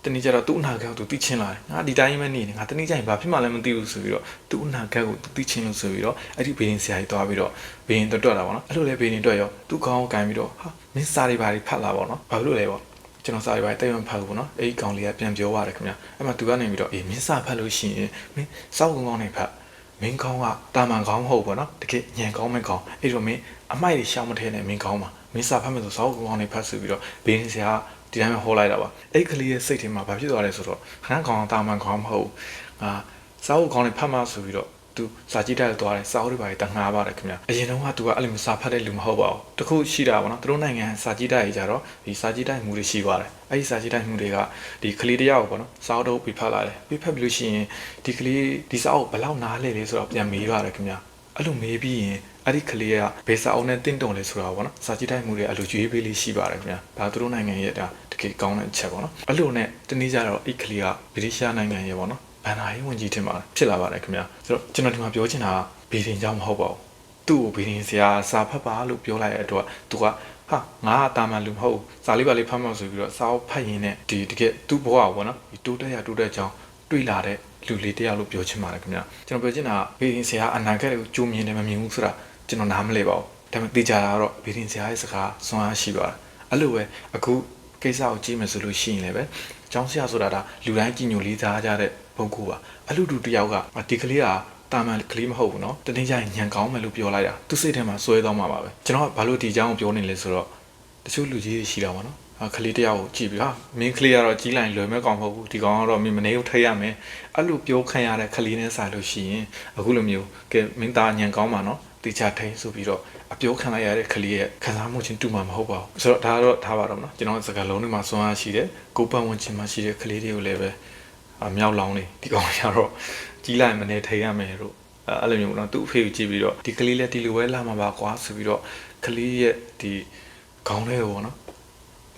တနေ့ကျတော့သူ့အနာဂတ်ကိုသူသိချင်းလာတယ်ငါဒီတိုင်းပဲနေနေငါတနေ့ကျရင်ဘာဖြစ်မှလည်းမသိဘူးဆိုပြီးတော့သူ့အနာဂတ်ကိုသူသိချင်းလို့ဆိုပြီးတော့အဲ့ဒီဘေးရင်ဆရာကြီးသွားပြီးတော့ဘေးရင်တွတ်တွတ်တာပေါ့နော်အဲ့လိုလေဘေးရင်တွတ်ရောသူ့ခေါင်းကိုကန်ပြီးတော့ဟာမင်းစားတွေဘာတွေဖတ်လာပေါ့နော်ဘာလို့လဲပေါ့ကျွန်တော်စာရေးပိုင်းတိတ်မဖတ်ဘူးပေါ့နော်အဲ့ဒီကောင်လေးကပြန်ပြောရတယ်ခင်ဗျအဲ့မှာသူကနေပြီးတော့အေးမင်းစာဖတ်လို့ရှိရင်မင်းစောက်ကောင်းကောင်းနေဖတ် မင်းကောင်းကတာမန်ကောင်းမဟုတ်ဘူးနော်တကယ်ညံကောင်းမကောင်းအဲ့တော့မင်းအမိုက်တွေရှောင်းမထဲနဲ့မင်းကောင်းပါမင်းစာဖတ်မယ်ဆိုစောက်ကောင်းကောင်းနေဖတ်ဆိုပြီးတော့ဘေးရင်ဆရာဒီတိုင်းပဲဟောလိုက်တာပါအဲ့ကလေးရဲ့စိတ်ထဲမှာဘာဖြစ်သွားလဲဆိုတော့ခန်းကောင်တာမန်ကောင်းမဟုတ်အာစောက်ကောင်းနေဖတ်မှဆိုပြီးတော့ သူစာကြည့်တက်သွားတယ်စာအုပ်တွေပါတငှားပါတယ်ခင်ဗျအရင်တုန်းကသူကအဲ့လိုမျိုးစာဖတ်တဲ့လူမဟုတ်ပါဘူးတခုရှိတာပေါ့နော်သူတို့နိုင်ငံစာကြည့်တက်ရေးကြတော့ဒီစာကြည့်တက်မှုတွေရှိပါတယ်အဲ့ဒီစာကြည့်တက်မှုတွေကဒီကလေးတယောက်ပေါ့နော်စာအုပ်တော့ပြဖတ်လာတယ်ပြဖတ်ပြီးလို့ရှိရင်ဒီကလေးဒီစာအုပ်ဘယ်လောက်နားလဲလဲဆိုတော့ပြန်မေးပါတယ်ခင်ဗျအဲ့လိုမေးပြီးရင်အဲ့ဒီကလေးကဘယ်စာအုပ်နဲ့တင့်တုံလဲဆိုတာပေါ့နော်စာကြည့်တိုင်းမှုတွေအဲ့လိုကြွေးပေးလေးရှိပါတယ်ခင်ဗျာဒါသူတို့နိုင်ငံရဲ့ဒါတကယ်ကောင်းတဲ့အချက်ပေါ့နော်အဲ့လိုနဲ့တနည်းကြတော့အဲ့ကလေးကဗြိတိရှားနိုင်ငံရဲ့ပေါ့နော် ဘန်နာရေးဝန်ကြီးထင်ပါတယ်ဖြစ်လာပါတယ်ခင်ဗျာဆိုတော့ကျွန်တော်ဒီမှာပြောချင်တာကဘီဒင်ကြောင့်မဟုတ်ပါဘူးသူ့ကိုဘီဒင်ဆရာစာဖတ်ပါလို့ပြောလိုက်တဲ့အတွက်သူကဟာငါကတာမန်လူမဟုတ်ဘူးစာလေးပါလေးဖတ်မှဆိုပြီးတော့စာအုပ်ဖတ်ရင်းနဲ့ဒီတကယ်သူ့ဘဝကိုပေါ့နော်ဒီတိုးတက်ရတိုးတက်ကြောင်းတွေ့လာတဲ့လူလေးတယောက်လို့ပြောချင်ပါတယ်ခင်ဗျာကျွန်တော်ပြောချင်တာကဘီဒင်ဆရာအနာဂတ်ကိုကြိုမြင်တယ်မမြင်ဘူးဆိုတာကျွန်တော်နားမလဲပါဘူးဒါပေမဲ့သိကြတာကတော့ဘီဒင်ဆရာရဲ့စကားစွမ်းအားရှိပါတယ်အဲ့လိုပဲအခုကိစ္စကိုကြည့်မယ်ဆိုလို့ရှိရင်လည်းပဲကျောင်းဆရာဆိုတာဒါလူတိုင်းကြည်ညိုလေးစားကြတဲ့ ပုဂ္ဂိုလ်ပါအလူတူတယောက်ကဒီကလေးကတာမန်ကလေးမဟုတ်ဘူးเนาะတနေ့ကျရင်ညံကောင်းမယ်လို့ပြောလိုက်တာသူစိတ်ထဲမှာစွဲသွားမှာပါပဲကျွန်တော်ကဘာလို့ဒီအကြောင်းကိုပြောနေလဲဆိုတော့တချို့လူကြီးတွေရှိတာပါเนาะအခလေးတယောက်ကိုကြည့်ပြီးဟာမင်းကလေးကတော့ကြီးလိုက်လွယ်မဲ့ကောင်မဟုတ်ဘူးဒီကောင်ကတော့မင်းမနေကိုထိတ်ရမယ်အဲ့လိုပြောခံရတဲ့ခလေးနဲ့ဆိုင်လို့ရှိရင်အခုလိုမျိုးကဲမင်းသားညံကောင်းပါเนาะတေချာထိန်ဆိုပြီးတော့အပြောခံလိုက်ရတဲ့ကလေးရဲ့ခံစားမှုချင်းတူမှာမဟုတ်ပါဘူးဆိုတော့ဒါကတော့ထားပါတော့เนาะကျွန်တော်စကားလုံးတွေမှာစွမ်းအားရှိတယ်ကိုယ်ပတ်ဝန်းကျင်မှာရှိတဲ့ကလေးတွေကိုလည်းပဲအ မြောက်လောင်းနေဒီကောင်ရတော့ကြီးလိုက်မနေထိန်ရမယ်တို့အဲ့လိုမျိုးပေါ့နော်သူ့အဖေကိုကြည့်ပြီးတော့ဒီကလေးလည်းဒီလိုပဲလာမှာပါကွာဆိုပြီးတော့ကလေးရဲ့ဒီခေါင်းလေးကိုပေါ့နော်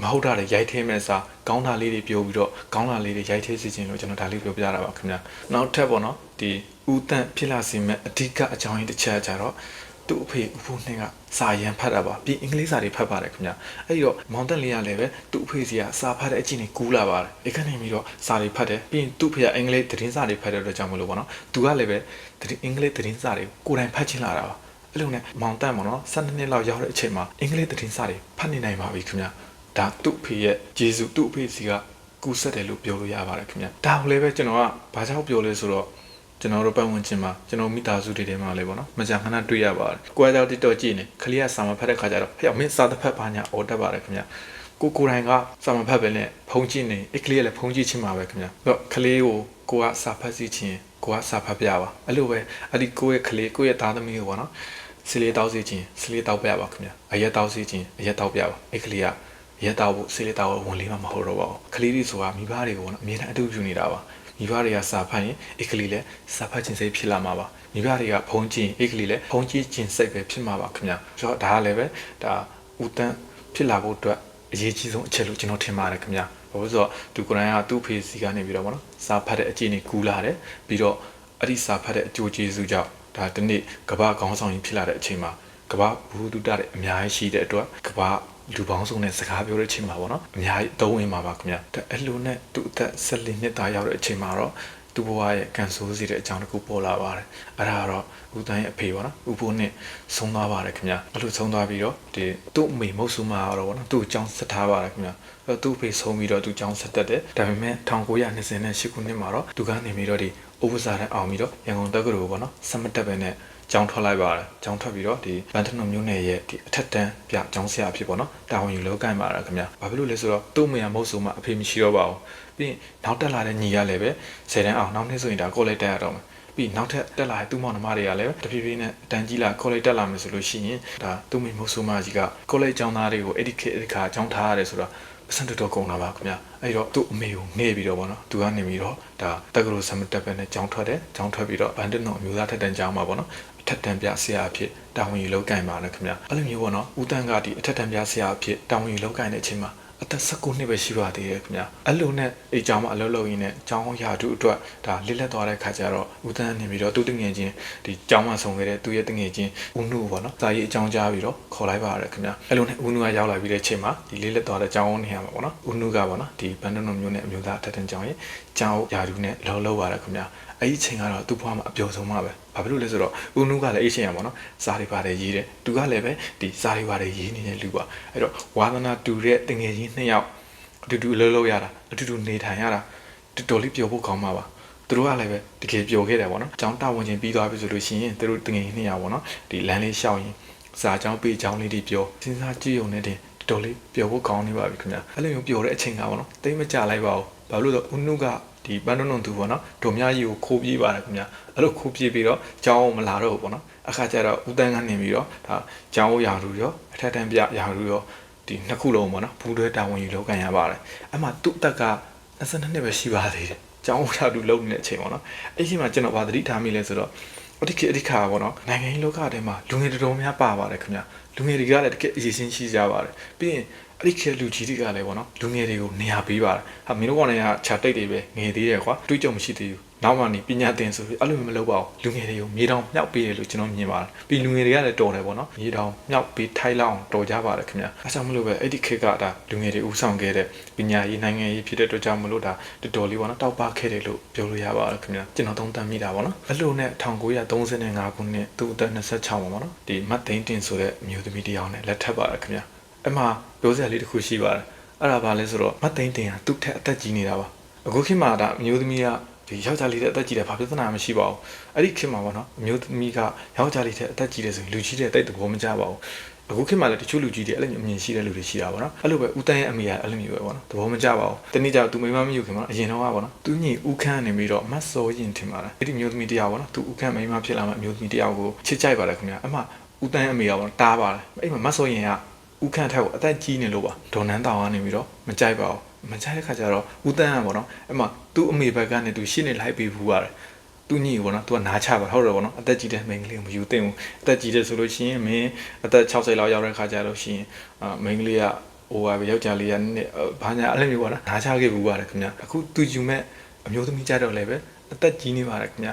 မဟုတ်တာတွေရိုက်ထင်းမဲ့စာကောင်းတာလေးတွေပြောပြီးတော့ကောင်းတာလေးတွေရိုက်ထင်းစီခြင်းလို့ကျွန်တော်ဒါလေးပြောပြတာပါခင်ဗျာနောက်ထပ်ပေါ့နော်ဒီဦးတန့်ဖြစ်လာစေမဲ့အဓိကအကြောင်းရင်းတစ်ချက်ကြတော့သူ့အဖေဦးဖို့နှင်းက စာရန်ဖတ်တာပါပြီးအင်္ဂလိပ်စာတွေဖတ်ပါတယ်ခင်ဗျာအဲ့ဒီတော့မောင်တက်လေးကလည်းပဲသူ့အဖေစီကစာဖတ်တဲ့အကျင့်တွေကူးလာပါတယ်အဲ့ကနေပြီးတော့စာတွေဖတ်တယ်ပြီးရင်သူ့ဖေကအင်္ဂလိပ်သတင်းစာတွေဖတ်တဲ့အတွက်ကြောင့်မလို့ပေါ့နော်သူကလည်းပဲသတင်းအင်္ဂလိပ်သတင်းစာတွေကိုယ်တိုင်ဖတ်ချင်လာတာပါအဲ့လိုနဲ့မောင်တက်ပေါ့နော်12နှစ်လောက်ရောက်တဲ့အချိန်မှာအင်္ဂလိပ်သတင်းစာတွေဖတ်နေနိုင်ပါပြီခင်ဗျာဒါသူ့ဖေရဲ့ဂျေဇုသူ့အဖေစီကကူးဆက်တယ်လို့ပြောလို့ရပါတယ်ခင်ဗျာဒါကိုလည်းပဲကျွန်တော်ကဘာကြောင့်ပြောလဲဆိုတော့ ကျွန်တော်တို့ပတ်ဝန်းကျင်မှာကျွန်တော်မိသားစုတွေထဲမှာလည်းပေါ့နော်မကြာခဏတွေ့ရပါတယ်။ကိုယ်ကြောင့် TikTok ကြည့်နေခလေးကစာမဖတ်တဲ့ခါကျတော့ဟဲ့မင်းစာတစ်ဖက်ပါညာအော်တက်ပါတယ်ခင်ဗျာ။ကိုကိုယ်တိုင်ကစာမဖတ်ပဲနဲ့ဖုန်းကြည့်နေအကလေးကလည်းဖုန်းကြည့်ချင်မှာပဲခင်ဗျာ။အဲ့တော့ခလေးကိုကိုကစာဖတ်စီခြင်းကိုကစာဖတ်ပြပါ။အဲ့လိုပဲအဲ့ဒီကိုယ့်ရဲ့ခလေးကိုယ့်ရဲ့သားသမီးကိုပေါ့နော်။စလေးတောက်စီခြင်းစလေးတောက်ပြပါခင်ဗျာ။အရက်တောက်စီခြင်းအရက်တောက်ပြပါ။အဲ့ကလေးကရက်တောက်ဖို့စလေးတောက်ဝင်လေးမှမဟုတ်တော့ပါဘူး။ခလေးတွေဆိုတာမိဘတွေကိုပေါ့နော်အမြဲတမ်းအတူတူနေတာပါ။ မိဘတွေကစာဖတ်ရင်အိတ်ကလေးလည်းစာဖတ်ခြင်းစိတ်ဖြစ်လာမှာပါမိဘတွေကဖုန်းကြည့်ရင်အိတ်ကလေးလည်းဖုန်းကြည့်ခြင်းစိတ်ပဲဖြစ်မှာပါခင်ဗျာဆိုတော့ဒါကလည်းပဲဒါဦးတန်းဖြစ်လာဖို့အတွက်အရေးကြီးဆုံးအချက်လို့ကျွန်တော်ထင်ပါတယ်ခင်ဗျာဘာလို့ဆိုတော့သူကိုယ်တိုင်ကသူ့ဖေစီကနေပြီးတော့ဗောနော်စာဖတ်တဲ့အကျင့်ကိုကူလာတယ်ပြီးတော့အဲ့ဒီစာဖတ်တဲ့အကျိုးကျေးဇူးကြောင့်ဒါဒီနေ့ကမ္ဘာခေါင်းဆောင်ကြီးဖြစ်လာတဲ့အချိန်မှာကမ္ဘာဘူဒုတတွေအများကြီးရှိတဲ့အတွက်ကမ္ဘာ လူပေါင်းစုံနဲ့စကားပြောတဲ့အချိန်မှာပေါ့နော်အများကြီးသုံးဝင်မှာပါခင်ဗျာဒါအဲ့လိုနဲ့သူ့အသက်14နှစ်သားရောက်တဲ့အချိန်မှာတော့သူ့ဘဝရဲ့ကန်ဆိုးစီတဲ့အကြောင်းတစ်ခုပေါ်လာပါတယ်အဲ့ဒါကတော့ဦးတန်းရဲ့အဖေပေါ့နော်ဦးဖိုးနဲ့ဆုံးသွားပါတယ်ခင်ဗျာအဲ့လိုဆုံးသွားပြီးတော့ဒီသူ့အမေမဟုတ်ဆူမာတော့ပေါ့နော်သူ့အကြောင်းဆက်ထားပါတယ်ခင်ဗျာအဲ့သူ့အဖေဆုံးပြီးတော့သူ့အကြောင်းဆက်တက်တယ်ဒါပေမဲ့1928ခုနှစ်မှာတော့သူကနေပြီးတော့ဒီဥပစာနဲ့အောင်ပြီးတော့ရန်ကုန်တက္ကသိုလ်ပေါ့နော်စမတက်ပဲနဲ့ ကျောင်းထွက်လိုက်ပါတယ်ကျောင်းထွက်ပြီးတော့ဒီလန်ဒန်မြို့နယ်ရဲ့ဒီအထက်တန်းပြကျောင်းဆရာအဖြစ်ပေါ့နော်တာဝန်ယူလုပ်ကိုင်ပါရခင်ဗျာဘာဖြစ်လို့လဲဆိုတော့သူ့အမေကမဟုတ်ဆိုမှအဖေမရှိတော့ပါဘူးပြီးရင်နောက်တက်လာတဲ့ညီကလည်းပဲ10တန်းအောင်နောက်နှစ်ဆိုရင်ဒါကောလိပ်တက်ရတော့မယ်ပြီးနောက်ထပ်တက်လာတဲ့သူ့မောင်နှမတွေကလည်းတဖြည်းဖြည်းနဲ့တန်းကြီးလာကောလိပ်တက်လာမယ်ဆိုလို့ရှိရင်ဒါသူ့မိမိုးဆိုမကြီးကကောလိပ်ကျောင်းသားတွေကိုအဲ့ဒီခေတ်အခါကျောင်းထားရတယ်ဆိုတော့ပစံတော်တော်ကုန်တာပါခင်ဗျာအဲ့တော့သူ့အမေကိုငှဲ့ပြီးတော့ဗောနော်သူကနေပြီးတော့ဒါတက္ကသိုလ်ဆမတက်ပဲနဲ့ကျောင်းထွက်တယ်ကျောင်းထွက်ပြီးတော့ဘန်ဒနုံအမျိုးသားထက်တန်းကျောင်းမှာဗောနော် ထက်တန်းပြဆရာအဖြစ်တာဝန်ယူလုပ်ကင်ပါနဲ့ခင်ဗျာအဲ့လိုမျိုးပေါ့နော်ဦးတန်းကဒီအထက်တန်းပြဆရာအဖြစ်တာဝန်ယူလုပ်ကင်တဲ့အချိန်မှာအသက်19နှစ်ပဲရှိပါသေးတယ်ခင်ဗျာအဲ့လိုနဲ့အေးကျောင်းမှာအလုပ်လုပ်ရင်းနဲ့ကျောင်းရာထူးအတွက်ဒါလစ်လက်သွားတဲ့ခါကျတော့ဦးတန်းနေပြီးတော့သူ့တငယ်ချင်းဒီကျောင်းမှာဆုံခဲ့တဲ့သူ့ရဲ့တငယ်ချင်းဦးနုပေါ့နော်စာရေးအကြောင်းကြားပြီးတော့ခေါ်လိုက်ပါရခင်ဗျာအဲ့လိုနဲ့ဦးနုကရောက်လာပြီးတဲ့အချိန်မှာဒီလစ်လက်သွားတဲ့ကျောင်းနေရာမှာပေါ့နော်ဦးနုကပေါ့နော်ဒီဘန်ဒနုံမျိုးနဲ့အမျိုးသားအထက်တန်းကျောင်းရဲ့ကျောင်းရာထူးနဲ့လောလောပါရခင်ဗျာ အဲ့ဒီချိန်ကတော့သူ့ဘဝမှာအပျော်ဆုံးမှာပဲဘာဖြစ်လို့လဲဆိုတော့ဦးနုကလည်းအဲ့ချိန်ရပါတော့စာတွေပါတယ်ရေးတယ်သူကလည်းပဲဒီစာတွေပါတယ်ရေးနေတဲ့လူပါအဲ့တော့ဝါသနာတူတဲ့တငယ်ချင်းနှစ်ယောက်အတူတူအလုပ်လုပ်ရတာအတူတူနေထိုင်ရတာတော်တော်လေးပျော်ဖို့ကောင်းမှာပါသူတို့ကလည်းပဲတကယ်ပျော်ခဲ့တယ်ပေါ့နော်။ကျောင်းတာဝန်ချင်းပြီးသွားပြီဆိုလို့ရှိရင်သူတို့တငယ်ချင်းနှစ်ယောက်ပေါ့နော်။ဒီလမ်းလေးရှောက်ရင်စာကျောင်းပေးကျောင်းလေးတွေပြောစဉ်းစားကြည့်ုံနဲ့တင်တော်တော်လေးပျော်ဖို့ကောင်းနေပါပြီခင်ဗျာ။အဲ့လိုမျိုးပျော်တဲ့အချိန်ကပေါ့နော်။တိတ်မကြလိုက်ပါဘူး။ဘာလို့လဲဆိုတော့ဦးနုက ဒီပန်းတွန်းတွန်းသူပေါ့နော်ဒုံမြကြီးကိုခိုးပြေးပါတယ်ခင်ဗျာအဲ့လိုခိုးပြေးပြီးတော့ကျောင်းမလာတော့ဘူးပေါ့နော်အခါကျတော့ဦးတန်းကနေပြီးတော့ဒါကျောင်းရာထူရောအထက်တန်းပြရာထူရောဒီနှစ်ခုလုံးပေါ့နော်ဘူးတွဲတာဝန်ယူလုပ်ကန်ရပါတယ်အဲ့မှာသူ့အသက်က22နှစ်ပဲရှိပါသေးတယ်ကျောင်းရာထူလုံနေတဲ့အချိန်ပေါ့နော်အဲ့ဒီမှာကျွန်တော်ဗာသတိထားမိလဲဆိုတော့အဲ့ဒီခေတ်အဲ့ဒီခါပေါ့နော်နိုင်ငံရေးလောကထဲမှာလူငယ်တော်တော်များပါပါတယ်ခင်ဗျလူငယ်တွေကလည်းတကယ်အရေးချင်းရှိကြပါတယ်ပြီးရင် အဲ့ဒီခေတ်လူကြီးတွေကလည်းပေါ့နော်လူငယ်တွေကိုနေရာပေးပါတယ်ဟာမင်းတို့ကောင်တွေကခြာတိတ်တွေပဲငယ်သေးတယ်ကွာတွေးကြုံမရှိသေးဘူးနောက်မှနေပညာသင်ဆိုပြီးအဲ့လိုမျိုးမလုပ်ပါဘူးလူငယ်တွေကိုမြေတောင်မြောက်ပေးတယ်လို့ကျွန်တော်မြင်ပါတယ်ပြီးလူငယ်တွေကလည်းတော်တယ်ပေါ့နော်မြေတောင်မြောက်ပေးထိုက်လောက်အောင်တော်ကြပါတယ်ခင်ဗျအဲကြောင့်မလို့ပဲအဲ့ဒီခေတ်ကဒါလူငယ်တွေဦးဆောင်ခဲ့တဲ့ပညာရေးနိုင်ငံရေးဖြစ်တဲ့အတွက်ကြောင့်မလို့ဒါတော်တော်လေးပေါ့နော်တောက်ပခဲ့တယ်လို့ပြောလို့ရပါတယ်ခင်ဗျကျွန်တော်သုံးသပ်မိတာပေါ့နော်အဲ့လိုနဲ့1935ခုနှစ်သူ့အသက်26ပါပေါ့နော်ဒီမတ်သိန်းတင်ဆိုတဲ့အမျိုးသမီးတစ်ယောက်နဲ့လက်ထပ်ပါတယ်ခင်ဗျ အဲ့မှာပြောစရာလေးတစ်ခုရှိပါတယ်အဲ့ဒါဘာလဲဆိုတော့မတ်သိန်းတင်ကသူ့ထက်အသက်ကြီးနေတာပါအခုခေတ်မှာဒါအမျိုးသမီးကဒီယောက်ျားလေးတဲ့အသက်ကြီးတယ်ဘာပြဿနာမရှိပါဘူးအဲ့ဒီခေတ်မှာပေါ့နော်အမျိုးသမီးကယောက်ျားလေးတဲ့အသက်ကြီးတယ်ဆိုရင်လူကြီးတဲ့တိတ်သဘောမကျပါဘူးအခုခေတ်မှာလည်းတချို့လူကြီးတွေအဲ့လိုမျိုးအမြင်ရှိတဲ့လူတွေရှိတာပေါ့နော်အဲ့လိုပဲဦးတန်းရဲ့အမေကအဲ့လိုမျိုးပဲပေါ့နော်သဘောမကျပါဘူးတနေ့ကျတော့သူမိမမယူခင်မှာအရင်တော့ကပေါ့နော်သူညီဦးခန်းနေပြီးတော့မတ်စောရင်ထင်ပါလားအဲ့ဒီမျိုးသမီးတရားပေါ့နော်သူဦးခန်းမိမဖြစ်လာမှအမျိုးသမီးတရားကိုချစ်ကြိုက်ပါတယ်ခင်ဗျာအမှဦးတန်းရဲ့အမေကပေါ့နော်တားပါတယ်အဲ့မှာမတ်စောရင်က ဦးခန့်ထက်ကိုအသက်ကြီးနေလို့ပါဒေါ်နန်းတောင်ကနေပြီးတော့မကြိုက်ပါဘူးမကြိုက်တဲ့ခါကျတော့ဦးတန်းကပေါ့နော်အဲ့မှာသူ့အမေဘက်ကနေသူရှင်းနေလိုက်ပြီးဘူးရတယ်သူညီပေါ့နော်သူကနားချပါဟုတ်တယ်ပေါ့နော်အသက်ကြီးတဲ့မိန်းကလေးကိုမယူသင့်ဘူးအသက်ကြီးတဲ့ဆိုလို့ရှိရင်မင်းအသက်60လောက်ရောက်တဲ့ခါကျတော့ရှိရင်အာမိန်းကလေးကဟိုပါပဲယောက်ျားလေးကနည်းဘာညာအဲ့လိုမျိုးပေါ့နော်နားချခဲ့ဘူးပါတယ်ခင်ဗျအခုသူယူမဲ့အမျိုးသမီးကြတော့လည်းပဲအသက်ကြီးနေပါတယ်ခင်ဗျ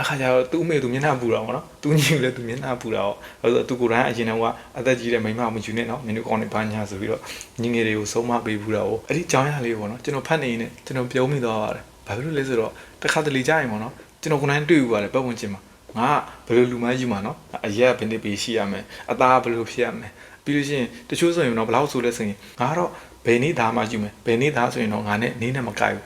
အခါကျတော့သူ့အမေသူမျက်နှာပူတာပေါ့နော်သူညီကလည်းသူမျက်နှာပူတာပေါ့အဲဆိုသူကိုယ်တိုင်အရင်ကအသက်ကြီးတဲ့မိန်းမမယူနဲ့နော်မင်းတို့ကောင်းနေဘာညာဆိုပြီးတော့ညီငယ်တွေကိုဆုံးမပေးဘူးတာပေါ့အဲ့ဒီကြောင်းရလေးပေါ့နော်ကျွန်တော်ဖတ်နေနေကျွန်တော်ပြုံးမိသွားပါတယ်ဘာဖြစ်လို့လဲဆိုတော့တစ်ခါတလေကြာရင်ပေါ့နော်ကျွန်တော်ကိုယ်တိုင်တွေ့ယူပါတယ်ပတ်ဝန်းကျင်မှာငါဘယ်လိုလူမကြီးမှာနော်အရက်ဘယ်နှစ်ပေရှိရမယ်အသားဘယ်လိုဖြစ်ရမယ်ပြီးလို့ရှိရင်တချို့ဆိုရင်တော့ဘလောက်ဆိုလဲဆိုရင်ငါတော့ဘယ်နေ့သားမှယူမယ်ဘယ်နေ့သားဆိုရင်တော့ငါနဲ့နေနဲ့မကိုက်ဘူး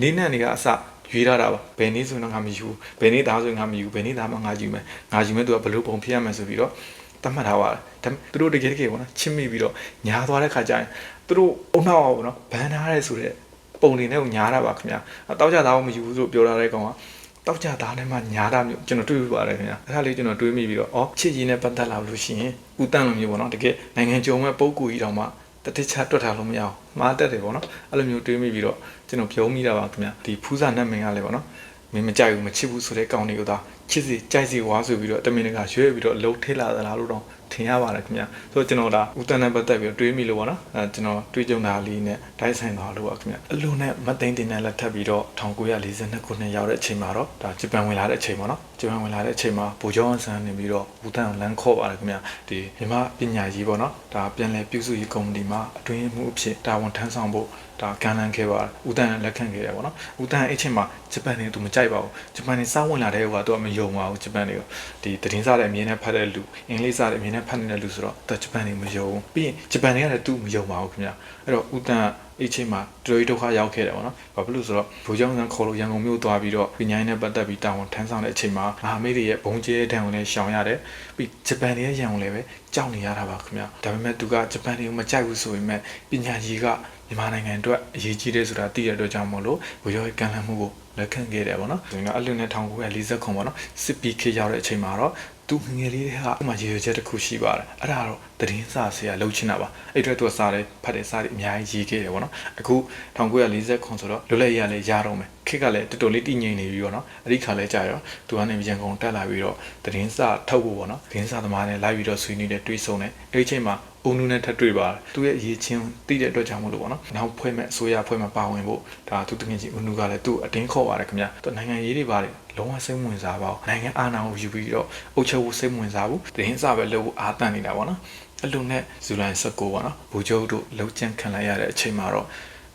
နေနဲ့နေကအစ ရွေးရတာပါဘယ်နေ့ဆိုရင်တော့ငါမယူဘယ်နေ့သားဆိုရင်ငါမယူဘယ်နေ့သားမှငါယူမယ်ငါယူမယ်သူကဘလို့ပုံဖြစ်ရမယ်ဆိုပြီးတော့တတ်မှတ်ထားပါတယ်ဒါသူတို့တကယ်တကယ်ပေါ့နော်ချစ်မိပြီးတော့ညားသွားတဲ့ခါကျရင်သူတို့အုံနောက်အောင်ပေါ့နော်ဘန်ထားရဲဆိုတဲ့ပုံတွေနဲ့ကိုညားတာပါခင်ဗျာတောက်ကြသားမယူဘူးလို့ပြောထားတဲ့ကောင်ကတောက်ကြသားနဲ့မှညားတာမျိုးကျွန်တော်တွေ့ပါတယ်ခင်ဗျာအဲ့ဒါလေးကျွန်တော်တွေးမိပြီးတော့ဩချစ်ရည်နဲ့ပတ်သက်လာလို့ရှိရင်ဦးတန်းလိုမျိုးပေါ့နော်တကယ်နိုင်ငံကြုံမဲ့ပုံကူကြီးတောင်မှတတိချတွက်ထားလို့မရအောင်မှားတတ်တယ်ပေါ့နော်အဲ့လိုမျိုးတွေးမိပြီးတော့ ကျွန်တော်ပြောမိတာပါခင်ဗျာဒီဖူးစာနဲ့မင်းကလည်းပေါ့နော်မင်းမကြိုက်ဘူးမချစ်ဘူးဆိုတဲ့ကောင်တွေကိုသာ ချစ်စီကြိုက်စီဝါဆိုပြီးတော့တမင်တကာရွေးပြီးတော့လှုပ်ထလာသလားလို့တော့ထင်ရပါတယ်ခင်ဗျာဆိုတော့ကျွန်တော်ဒါဦးတန်းနဲ့ပတ်သက်ပြီးတွေးမိလို့ပေါ့နော်အဲကျွန်တော်တွေးကြုံတာလေးနဲ့ဒိုင်းဆိုင်သွားလို့ပါခင်ဗျာအလိုနဲ့မသိန်းတင်နဲ့လက်ထပ်ပြီးတော့1942ခုနှစ်ရောက်တဲ့အချိန်မှာတော့ဒါဂျပန်ဝင်လာတဲ့အချိန်ပေါ့နော်ဂျပန်ဝင်လာတဲ့အချိန်မှာဗိုလ်ချုပ်အောင်ဆန်းနေပြီးတော့ဦးတန်းကိုလမ်းခေါ်ပါတယ်ခင်ဗျာဒီမြန်မာပညာရေးပေါ့နော်ဒါပြန်လည်ပြုစုရေးကော်မတီမှာအတွင်းမှုအဖြစ်တာဝန်ထမ်းဆောင်ဖို့ဒါကန်လန်ခဲ့ပါတယ်ဦးတန်းလက်ခံခဲ့တယ်ပေါ့နော်ဦးတန်းအဲ့ချိန်မှာဂျပန်နေသူမကြိုက်ပါဘူးဂျပန်နေစားဝင်လာတဲ့ဟိုကသူကမယုံပါဘူးဂျပန်တွေကိုဒီသတင်းစားတဲ့အမြင်နဲ့ဖတ်တဲ့လူအင်္ဂလိပ်စားတဲ့အမြင်နဲ့ဖတ်နေတဲ့လူဆိုတော့သူဂျပန်နေမယုံဘူးပြီးရင်ဂျပန်တွေကလည်းသူမယုံပါဘူးခင်ဗျာအဲ့တော့ဦးတန်း အဲ့ချိန်မှာတော်တော်ဒုက္ခရောက်ခဲ့တယ်ပေါ့နော်ဘာဖြစ်လို့ဆိုတော့ဘူကျောင်းဆန်းခေါ်လို့ရန်ကုန်မြို့သွားပြီးတော့ပညာရေးနဲ့ပတ်သက်ပြီးတာဝန်ထမ်းဆောင်တဲ့အချိန်မှာမဟာမိတ်တွေရဲ့ဘုံကျဲတံကိုလည်းရှောင်ရတယ်ပြီးဂျပန်တွေရဲ့ရန်ကုန်လည်းပဲကြောက်နေရတာပါခင်ဗျာဒါပေမဲ့သူကဂျပန်တွေကိုမကြိုက်ဘူးဆိုပေမဲ့ပညာရေးကမြန်မာနိုင်ငံအတွက်အရေးကြီးတယ်ဆိုတာသိရတဲ့အတွက်ကြောင့်မို့လို့ဘူကျောင်းရဲ့ကံလန့်မှုကိုလက်ခံခဲ့တယ်ပေါ့နော်ဒီကအလွန်နဲ့1940ခုပေါ့နော်စစ်ပီခေရောက်တဲ့အချိန်မှာတော့ သူငငယ်လေးတွေကဥမာရေရွယ်ချက်တစ်ခုရှိပါတယ်အဲ့ဒါတော့သတင်းစာဆရာလှုပ်ချင်တာပါအဲ့အတွက်သူကစားတယ်ဖတ်တယ်စားတယ်အများကြီးရေးခဲ့တယ်ပေါ့နော်အခု1940ခုဆိုတော့လွတ်လပ်ရလည်းရတော့မယ်ခေတ်ကလည်းတော်တော်လေးတည်ငြိမ်နေပြီပေါ့နော်အဲ့ဒီခါလဲကြာရောသူကနေရန်ကုန်တက်လာပြီးတော့သတင်းစာထုတ်ဖို့ပေါ့နော်သတင်းစာသမားနဲ့လိုက်ပြီးတော့ဆွေးနွေးတယ်တွေးဆုံတယ်အဲ့ဒီချိန်မှာအုံနူးနဲ့ထပ်တွေ့ပါတယ်သူရဲ့အရေးချင်းသိတဲ့အတွက်ကြောင့်မလို့ပေါ့နော်နောက်ဖွဲ့မဲ့အစိုးရဖွဲ့မဲ့ပါဝင်ဖို့ဒါသူတငယ်ချင်းအုံနူးကလည်းသူ့အတင်းခေါ်ပါတယ်ခင်ဗျာသူနိုင်ငံရေးတွေပါတယ်လုံးဝစိတ်ဝင်စားပါဘူးနိုင်ငံအာဏာကိုယူပြီးတော့အုပ်ချုပ်ဖို့စိတ်ဝင်စားဘူးသတင်းစာပဲလုပ်ဖို့အားတန်နေတာပေါ့နော်အလုံနဲ့ဇူလိုင်19ပေါ့နော်ဘူကျုပ်တို့လှုပ်ကြံခံလိုက်ရတဲ့အချိန်မှာတော့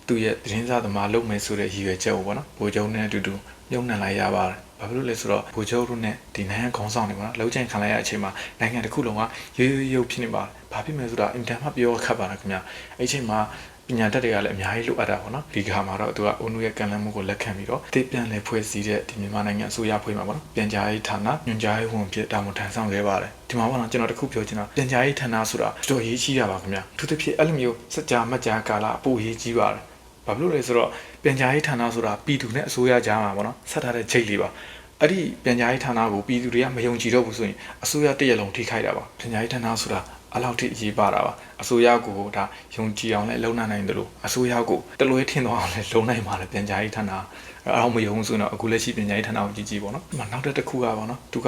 သူ့ရဲ့သတင်းစာသမားလုပ်မယ်ဆိုတဲ့ရည်ရွယ်ချက်ကိုပေါ့နော်ဘူကျုပ်နဲ့အတူတူမြုံနှံလိုက်ရပါတယ်ဘာဖြစ်လို့လဲဆိုတော့ဘူကျုပ်တို့နဲ့ဒီနိုင်ငံခေါင်းဆောင်တွေပေါ့နော်လှုပ်ကြံခံလိုက်ရတဲ့အချိန်မှာနိုင်ငံတစ်ခုလုံးကရွရွရွဖြစ်နေပါတယ်ဘာဖြစ်မယ်ဆိုတာအင်တန်မှပြောခတ်ပါလားခင်ဗျအဲ့ချိန်မှာပညာတတ်တွေကလည်းအများကြီးလိုအပ်တာပေါ့နော်ဒီခါမှာတော့သူကအုံနုရဲ့ကံလန်းမှုကိုလက်ခံပြီးတော့တည်ပြန်လဲဖွဲ့စည်းတဲ့ဒီမြန်မာနိုင်ငံအစိုးရဖွဲ့မှာပေါ့နော်ပြန်ကြားရေးဌာနညွှန်ကြားရေးဝန်ဖြစ်တာဝန်ထမ်းဆောင်ခဲ့ပါတယ်ဒီမှာပေါ့နော်ကျွန်တော်တခုပြောချင်တာပြန်ကြားရေးဌာနဆိုတာတော်တော်ရေးကြီးတာပါခင်ဗျသူတစ်ဖြစ်အဲ့လိုမျိုးစကြမကြကာလအပိုရေးကြီးပါတယ် ဘာဖြစ်လို့လဲဆိုတော့ပြန်ကြားရေးဌာနဆိုတာပြည်သူနဲ့အစိုးရကြားမှာပေါ့နော်ဆက်ထားတဲ့ချိတ်လေးပါအဲ့ဒီပြန်ကြားရေးဌာနကိုပြည်သူတွေကမယုံကြည်တော့ဘူးဆိုရင်အစိုးရတရက်လုံးထိခိုက်တာပါပြန်ကြားရေးဌာနဆိုတာအလောက်ထိအရေးပါတာပါအစိုးရကိုဒါယုံကြည်အောင်လည်းလုံနိုင်နိုင်တယ်လို့အစိုးရကိုတလွဲထင်သွားအောင်လည်းလုံနိုင်ပါလေပြန်ကြားရေးဌာန အအဲ့အောင်မယုံဆိုတော့အခုလက်ရှိပညာရေးဌာနကိုကြည့်ကြည့်ပေါ့နော်ဒီမှာနောက်တစ်ခုကပေါ့နော်သူက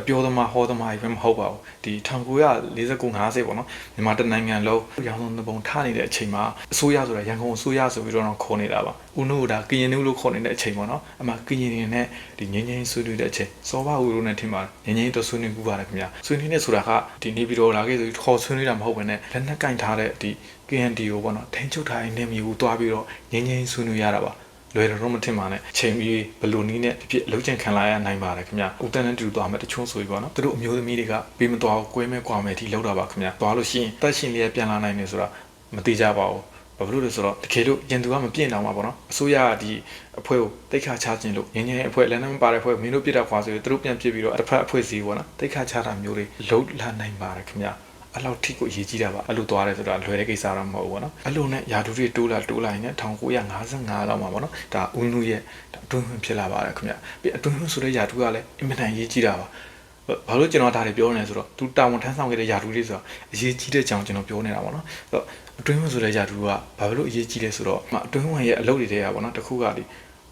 အပြောသမားဟောသမားကြီးပဲမဟုတ်ပါဘူးဒီ1949 50ပေါ့နော်မြန်မာတနိုင်ငံလုံးရောင်စုံသဘုံထားနေတဲ့အချိန်မှာအစိုးရဆိုတာရန်ကုန်အစိုးရဆိုပြီးတော့ခေါ်နေတာပါဦးနို့ဒါကရင်နုလို့ခေါ်နေတဲ့အချိန်ပေါ့နော်အမှကရင်နေနဲ့ဒီငင်းငင်းဆွေးနွေးတဲ့အချိန်စောဘဦးတို့နဲ့ထင်ပါငင်းငင်းတော့ဆွေးနွေးကူပါတယ်ခင်ဗျာဆွေးနွေးနေဆိုတာကဒီနေပြီးတော့လာခဲ့ဆိုပြီးခေါ်ဆွေးနွေးတာမဟုတ်ဘဲနဲ့လက်နက်ကင်ထားတဲ့ဒီ KND ကိုပေါ့နော်ထိန်းချုပ်ထားတဲ့နေမျိုးကိုတွားပြီးတော့ငင်းငင်းဆွေးနွေးရတာပါ လွယ်တော့မထင်ပါနဲ့ချိန်ပြီးဘလူနီးနဲ့ဖြစ်ဖြစ်အလုပ်ကျန်ခံလာရနိုင်ပါတယ်ခင်ဗျ။ဦးတန်းနဲ့တူသွားမယ်တချို့ဆိုပြီးပေါ့နော်။သူတို့အမျိုးသမီးတွေကပေးမသွားဘူး၊ကွဲမဲ့ကွာမဲ့ဒီလောက်တာပါခင်ဗျ။သွားလို့ရှိရင်တက်ရှင်လေးပြန်လာနိုင်တယ်ဆိုတာမသိကြပါဘူး။ဘာဖြစ်လို့လဲဆိုတော့တကယ်လို့ရင်သူကမပြင့်တော့မှာပေါ့နော်။အစိုးရကဒီအဖွဲ့ကိုတိတ်ခါချခြင်းလို့ငင်းငင်းအဖွဲ့လည်းနဲ့မပါတဲ့အဖွဲ့မင်းတို့ပြစ်တာခွာဆိုရင်သူတို့ပြန်ပြစ်ပြီးတော့တစ်ဖက်အဖွဲ့စီပေါ့နော်။တိတ်ခါချတာမျိုးတွေလုံးလာနိုင်ပါတယ်ခင်ဗျ။ အဲ့လောက်ထိကိုအရေးကြီးတာပါအဲ့လိုသွားတယ်ဆိုတာလွယ်တဲ့ကိစ္စတော့မဟုတ်ဘူးပေါ့နော်အဲ့လိုနဲ့ယာဒူတွေတိုးလာတိုးလာရင်လည်း1955လောက်မှာပေါ့နော်ဒါဦးနုရဲ့အတွင်းဝင်ဖြစ်လာပါတယ်ခင်ဗျပြီးအတွင်းဝင်ဆိုတဲ့ယာဒူကလည်းအင်မတန်အရေးကြီးတာပါဘာလို့ကျွန်တော်ဒါတွေပြောနေလဲဆိုတော့သူတာဝန်ထမ်းဆောင်ခဲ့တဲ့ယာဒူတွေဆိုတော့အရေးကြီးတဲ့ကြောင်ကျွန်တော်ပြောနေတာပေါ့နော်ဆိုတော့အတွင်းဝင်ဆိုတဲ့ယာဒူကဘာလို့အရေးကြီးလဲဆိုတော့အတွင်းဝင်ရဲ့အလုပ်တွေတွေကပေါ့နော်တခုကဒီ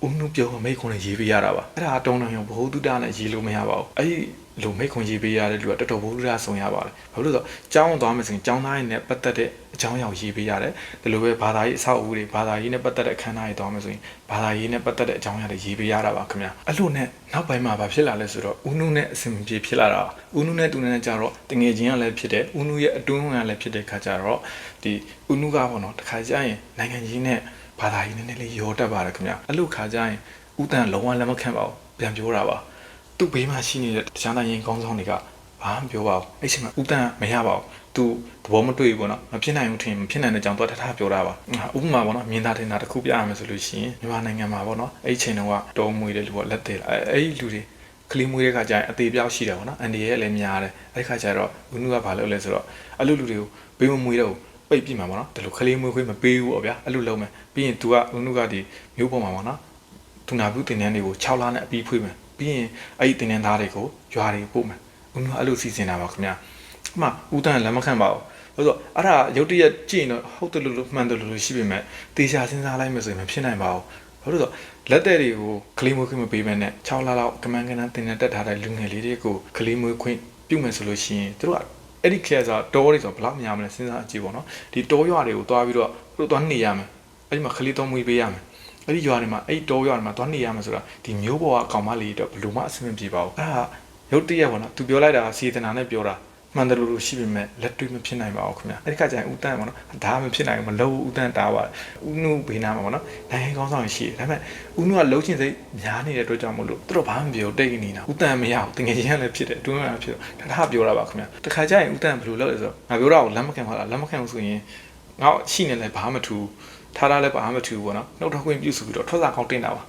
ဦးနုပြောမိတ်ခွန်းနဲ့ရေးပေးရတာပါအဲ့ဒါအတုံးတော်ရုံဘ ਹੁ တုတနဲ့ရေးလို့မရပါဘူးအဲ့ဒီ လူမိတ်ခွန်ရေးပေးရတဲ့လူကတော်တော်ဘုရားဆုံးရပါတယ်ဘာလို့လဲဆိုတော့ကျောင်းသွားမယ်ဆိုရင်ကျောင်းသားရင်းနဲ့ပတ်သက်တဲ့အကြောင်းအရာကိုရေးပေးရတယ်ဒီလိုပဲဘာသာရေးအဆောက်အဦတွေဘာသာရေးနဲ့ပတ်သက်တဲ့အခမ်းအနားတွေသွားမယ်ဆိုရင်ဘာသာရေးနဲ့ပတ်သက်တဲ့အကြောင်းအရာတွေရေးပေးရတာပါခင်ဗျာအဲ့လိုနဲ့နောက်ပိုင်းမှာဘာဖြစ်လာလဲဆိုတော့ဦးနုနဲ့အဆင်ပြေဖြစ်လာတာဦးနုနဲ့တူနဲ့ကြတော့တငယ်ချင်းကလည်းဖြစ်တယ်ဦးနုရဲ့အတွင်းဝင်ကလည်းဖြစ်တဲ့ခါကျတော့ဒီဦးနုကပေါ့နော်တခါကျရင်နိုင်ငံကြီးနဲ့ဘာသာရေးနည်းနည်းလေးရောတက်ပါတယ်ခင်ဗျာအဲ့လိုခါကျရင်ဦးတန်လုံးဝလက်မခံပါဘူးပြန်ပြောတာပါ သူ့ဘေးမှာရှိနေတဲ့တခြားနိုင်ငံကောင်းဆောင်တွေကဘာမှပြောပါဘူးအဲ့ချိန်မှာဦးတန်မရပါဘူးသူသဘောမတွေ့ဘူးပေါ့နော်မဖြစ်နိုင်ဘူးထင်မဖြစ်နိုင်တဲ့ကြောင့်တော့တထားပြောတာပါဥပမာပေါ့နော်မြင်သာတင်တာတစ်ခုပြရမယ်ဆိုလို့ရှိရင်မြန်မာနိုင်ငံမှာပေါ့နော်အဲ့ချိန်တုန်းကတော်မွေတဲ့လူပေါ့လက်သေးအဲ့အဲ့ဒီလူတွေကလေးမွေးတဲ့ခါကျရင်အသေးပြောက်ရှိတယ်ပေါ့နော်အန်ဒီရဲ့လည်းများတယ်အဲ့ခါကျတော့ဦးနုကဘာလုပ်လဲဆိုတော့အဲ့လိုလူတွေကိုဘေးမမွေးတော့ပိတ်ပြမှာပေါ့နော်ဒီလိုခလေးမွေးခွေးမပေးဘူးပေါ့ဗျာအဲ့လိုလုပ်မယ်ပြီးရင် तू ကဦးနုကဒီမျိုးပေါ်မှာပေါ့နော်သူနာပြုတင်တန်းတွေကို6လနဲ့အပြီးဖွေးမယ် ပြီးရင်အဲ့ဒီတင်တန်းသားတွေကိုရွာတွေပို့မယ်ဦးနုအဲ့လိုစီစဉ်တာပါခင်ဗျာအမှဦးတန်းလက်မခံပါဘူးဆိုတော့အဲ့ဒါရုတ်တရက်ကြည့်ရင်တော့ဟုတ်တယ်လို့လို့မှန်တယ်လို့လို့ရှိပေမဲ့တေချာစဉ်းစားလိုက်မယ်ဆိုရင်မဖြစ်နိုင်ပါဘူးဘာလို့လဲဆိုတော့လက်တဲ့တွေကိုကလေးမွေးခွင့်မပေးဘဲနဲ့6လလောက်ကမန်ကနန်တင်နေတက်ထားတဲ့လူငယ်လေးတွေကိုကလေးမွေးခွင့်ပြုမယ်ဆိုလို့ရှိရင်တို့ကအဲ့ဒီခေတ်ဆိုတောတွေဆိုဘယ်လောက်များမလဲစဉ်းစားကြည့်ပေါ့နော်ဒီတောရွာတွေကိုတွားပြီးတော့တို့တွားနေရမယ်အဲ့ဒီမှာကလေးတော်မွေးပေးရမယ် အဲ့ဒီရွာတွေမှာအဲ့ဒီတောရွာတွေမှာတွားနေရမယ်ဆိုတာဒီမျိုးပေါ်ကအကောင်မလေးတော့ဘယ်လိုမှအဆင်မပြေပါဘူးအဲ့ဒါရုတ်တရက်ပေါ့နော်သူပြောလိုက်တာကစီတနာနဲ့ပြောတာမှန်တယ်လို့ရှိပေမဲ့လက်တွေ့မဖြစ်နိုင်ပါဘူးခင်ဗျာအဲ့ဒီခါကျရင်ဦးတန်းပေါ့နော်ဒါမှမဖြစ်နိုင်ဘူးမလို့ဦးတန်းတားပါတယ်ဦးနုဘေးနာမှာပေါ့နော်နိုင်ငံကောင်းဆောင်ရှိတယ်ဒါပေမဲ့ဦးနုကလှုပ်ချင်စိတ်များနေတဲ့အတွက်ကြောင့်မလို့သူတို့ဘာမှမပြောတိတ်နေတာဦးတန်းမရဘူးတကယ်ချင်းလည်းဖြစ်တယ်အတွင်းကလည်းဖြစ်တယ်ဒါထားပြောတာပါခင်ဗျာတခါကျရင်ဦးတန်းဘယ်လိုလုပ်လဲဆိုတော့ငါပြောတာကိုလက်မခံပါလားလက်မခံဘူးဆိုရင်ငါရှိနေလဲဘာမှမထူ ထားထားလဲဘာမှမထူဘူးပေါ့နော်နှုတ်ထွက်ခွင့်ပြုစုပြီးတော့ထွက်စာကောင်းတင်တာပါ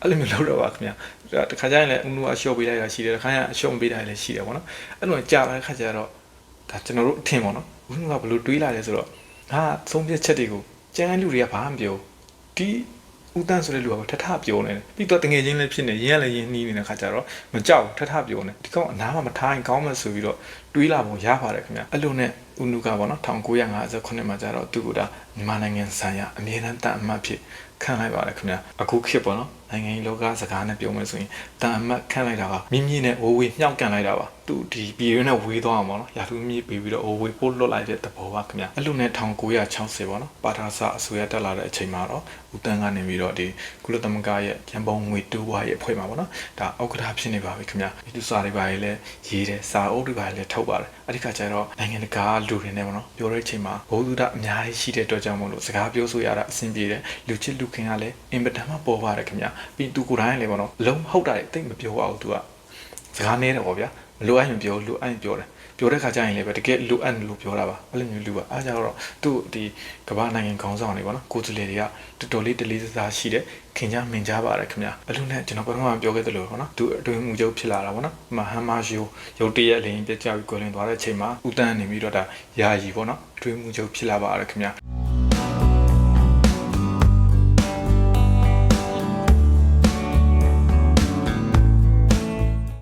အဲ့လိုမျိုးလုပ်တော့ပါခင်ဗျာတခါကျရင်လည်းဦးနုကအရှော့ပေးလိုက်တာရှိတယ်တခါကျရင်အရှော့မပေးတာလည်းရှိတယ်ပေါ့နော်အဲ့လိုကြာတဲ့ခါကျတော့ဒါကျွန်တော်တို့အထင်ပေါ့နော်ဦးကဘယ်လိုတွေးလာလဲဆိုတော့ငါသုံးပြချက်တွေကိုကျန်တဲ့လူတွေကဘာမှမပြောဒီ ဦးတန်းဆိုတဲ့လူကထထပြောနေတယ်ပြီးတော့တငယ်ချင်းလည်းဖြစ်နေရင်းကလည်းရင်းနှီးနေတဲ့ခါကျတော့မကြောက်ထထပြောနေဒီကောင်အနားမှာမထားရင်ကောင်းမှဆိုပြီးတော့တွေးလာပုံရပါတယ်ခင်ဗျအဲ့လိုနဲ့ဦးနုကပေါ့နော်1958မှာကျတော့သူကဒါမြန်မာနိုင်ငံဆိုင်ရာအမြဲတမ်းတန်အမတ်ဖြစ်ခံလိုက်ပါတယ်ခင်ဗျအခုခေတ်ပေါ့နော်နိုင်ငံရေးလောကစကားနဲ့ပြောမယ်ဆိုရင်တန်အမတ်ခံလိုက်တာကမိမိနဲ့ဝဝေးမြောက်ကန်လိုက်တာပါသူဒီပြည်ရင်းနဲ့ဝေးသွားအောင်ပေါ့နော်ရာထူးမြင့်ပြီးပြီးတော့ဝဝေးပို့လွတ်လိုက်တဲ့သဘောပါခင်ဗျအဲ့လိုနဲ့1960ပေါ့နော်ပါထာဆအစိုးရတက်လာတဲ့အချိန်မှာတော့ဦးတန်းကနေပြီးတော့ဒီကုလသမဂ္ဂရဲ့ရန်ပုံငွေတူဝါရဲ့အဖွဲ့မှာပေါ့နော်ဒါအောက်ကထာဖြစ်နေပါပြီခင်ဗျဒီလူစာတွေပါလေရေးတယ်စာအုပ်တွေပါလေထုတ်ပါတယ်အဲ့ဒီခါကျတော့နိုင်ငံတကာလူတွေနဲ့ပေါ့နော်ပြောတဲ့အချိန်မှာဘုသူဒအများကြီးရှိတဲ့အတွက်ကြောင့်မို့လို့စကားပြောဆိုရတာအဆင်ပြေတယ်လူချစ်လူခင်ကလည်းအင်မတန်မှပေါ်ပါတယ်ခင်ဗျပြီးသူကိုယ်တိုင်လည်းပေါ့နော်လုံးဟုတ်တာတွေတိတ်မပြောပါဘူးသူကစကားနဲတယ်ပေါ့ဗျာမလိုအပ်ရင်ပြောလိုအပ်ရင်ပြောတယ်ပြောတဲ့ခါကျရင်လည်းပဲတကယ်လိုအပ်လို့ပြောတာပါအဲ့လိုမျိုးလူပါအားကြတော့သူ့ဒီကမ္ဘာနိုင်ငံခေါင်းဆောင်တွေပေါ့နော်ကိုယ်စလေတွေကတော်တော်လေးတလေးစားရှိတယ်ခင်ကြမင်ကြပါတယ်ခင်ဗျအဲ့လိုနဲ့ကျွန်တော်ပထမပြောခဲ့သလိုပေါ့နော်သူအတွင်းမူချုပ်ဖြစ်လာတာပေါ့နော်မဟမ်မာယိုရုတ်တရက်အလင်းပြကြပြီးကိုလင်သွားတဲ့အချိန်မှာဦးတန်းနေပြီးတော့ဒါယာယီပေါ့နော်အတွင်းမူချုပ်ဖြစ်လာပါတယ်ခင်ဗျ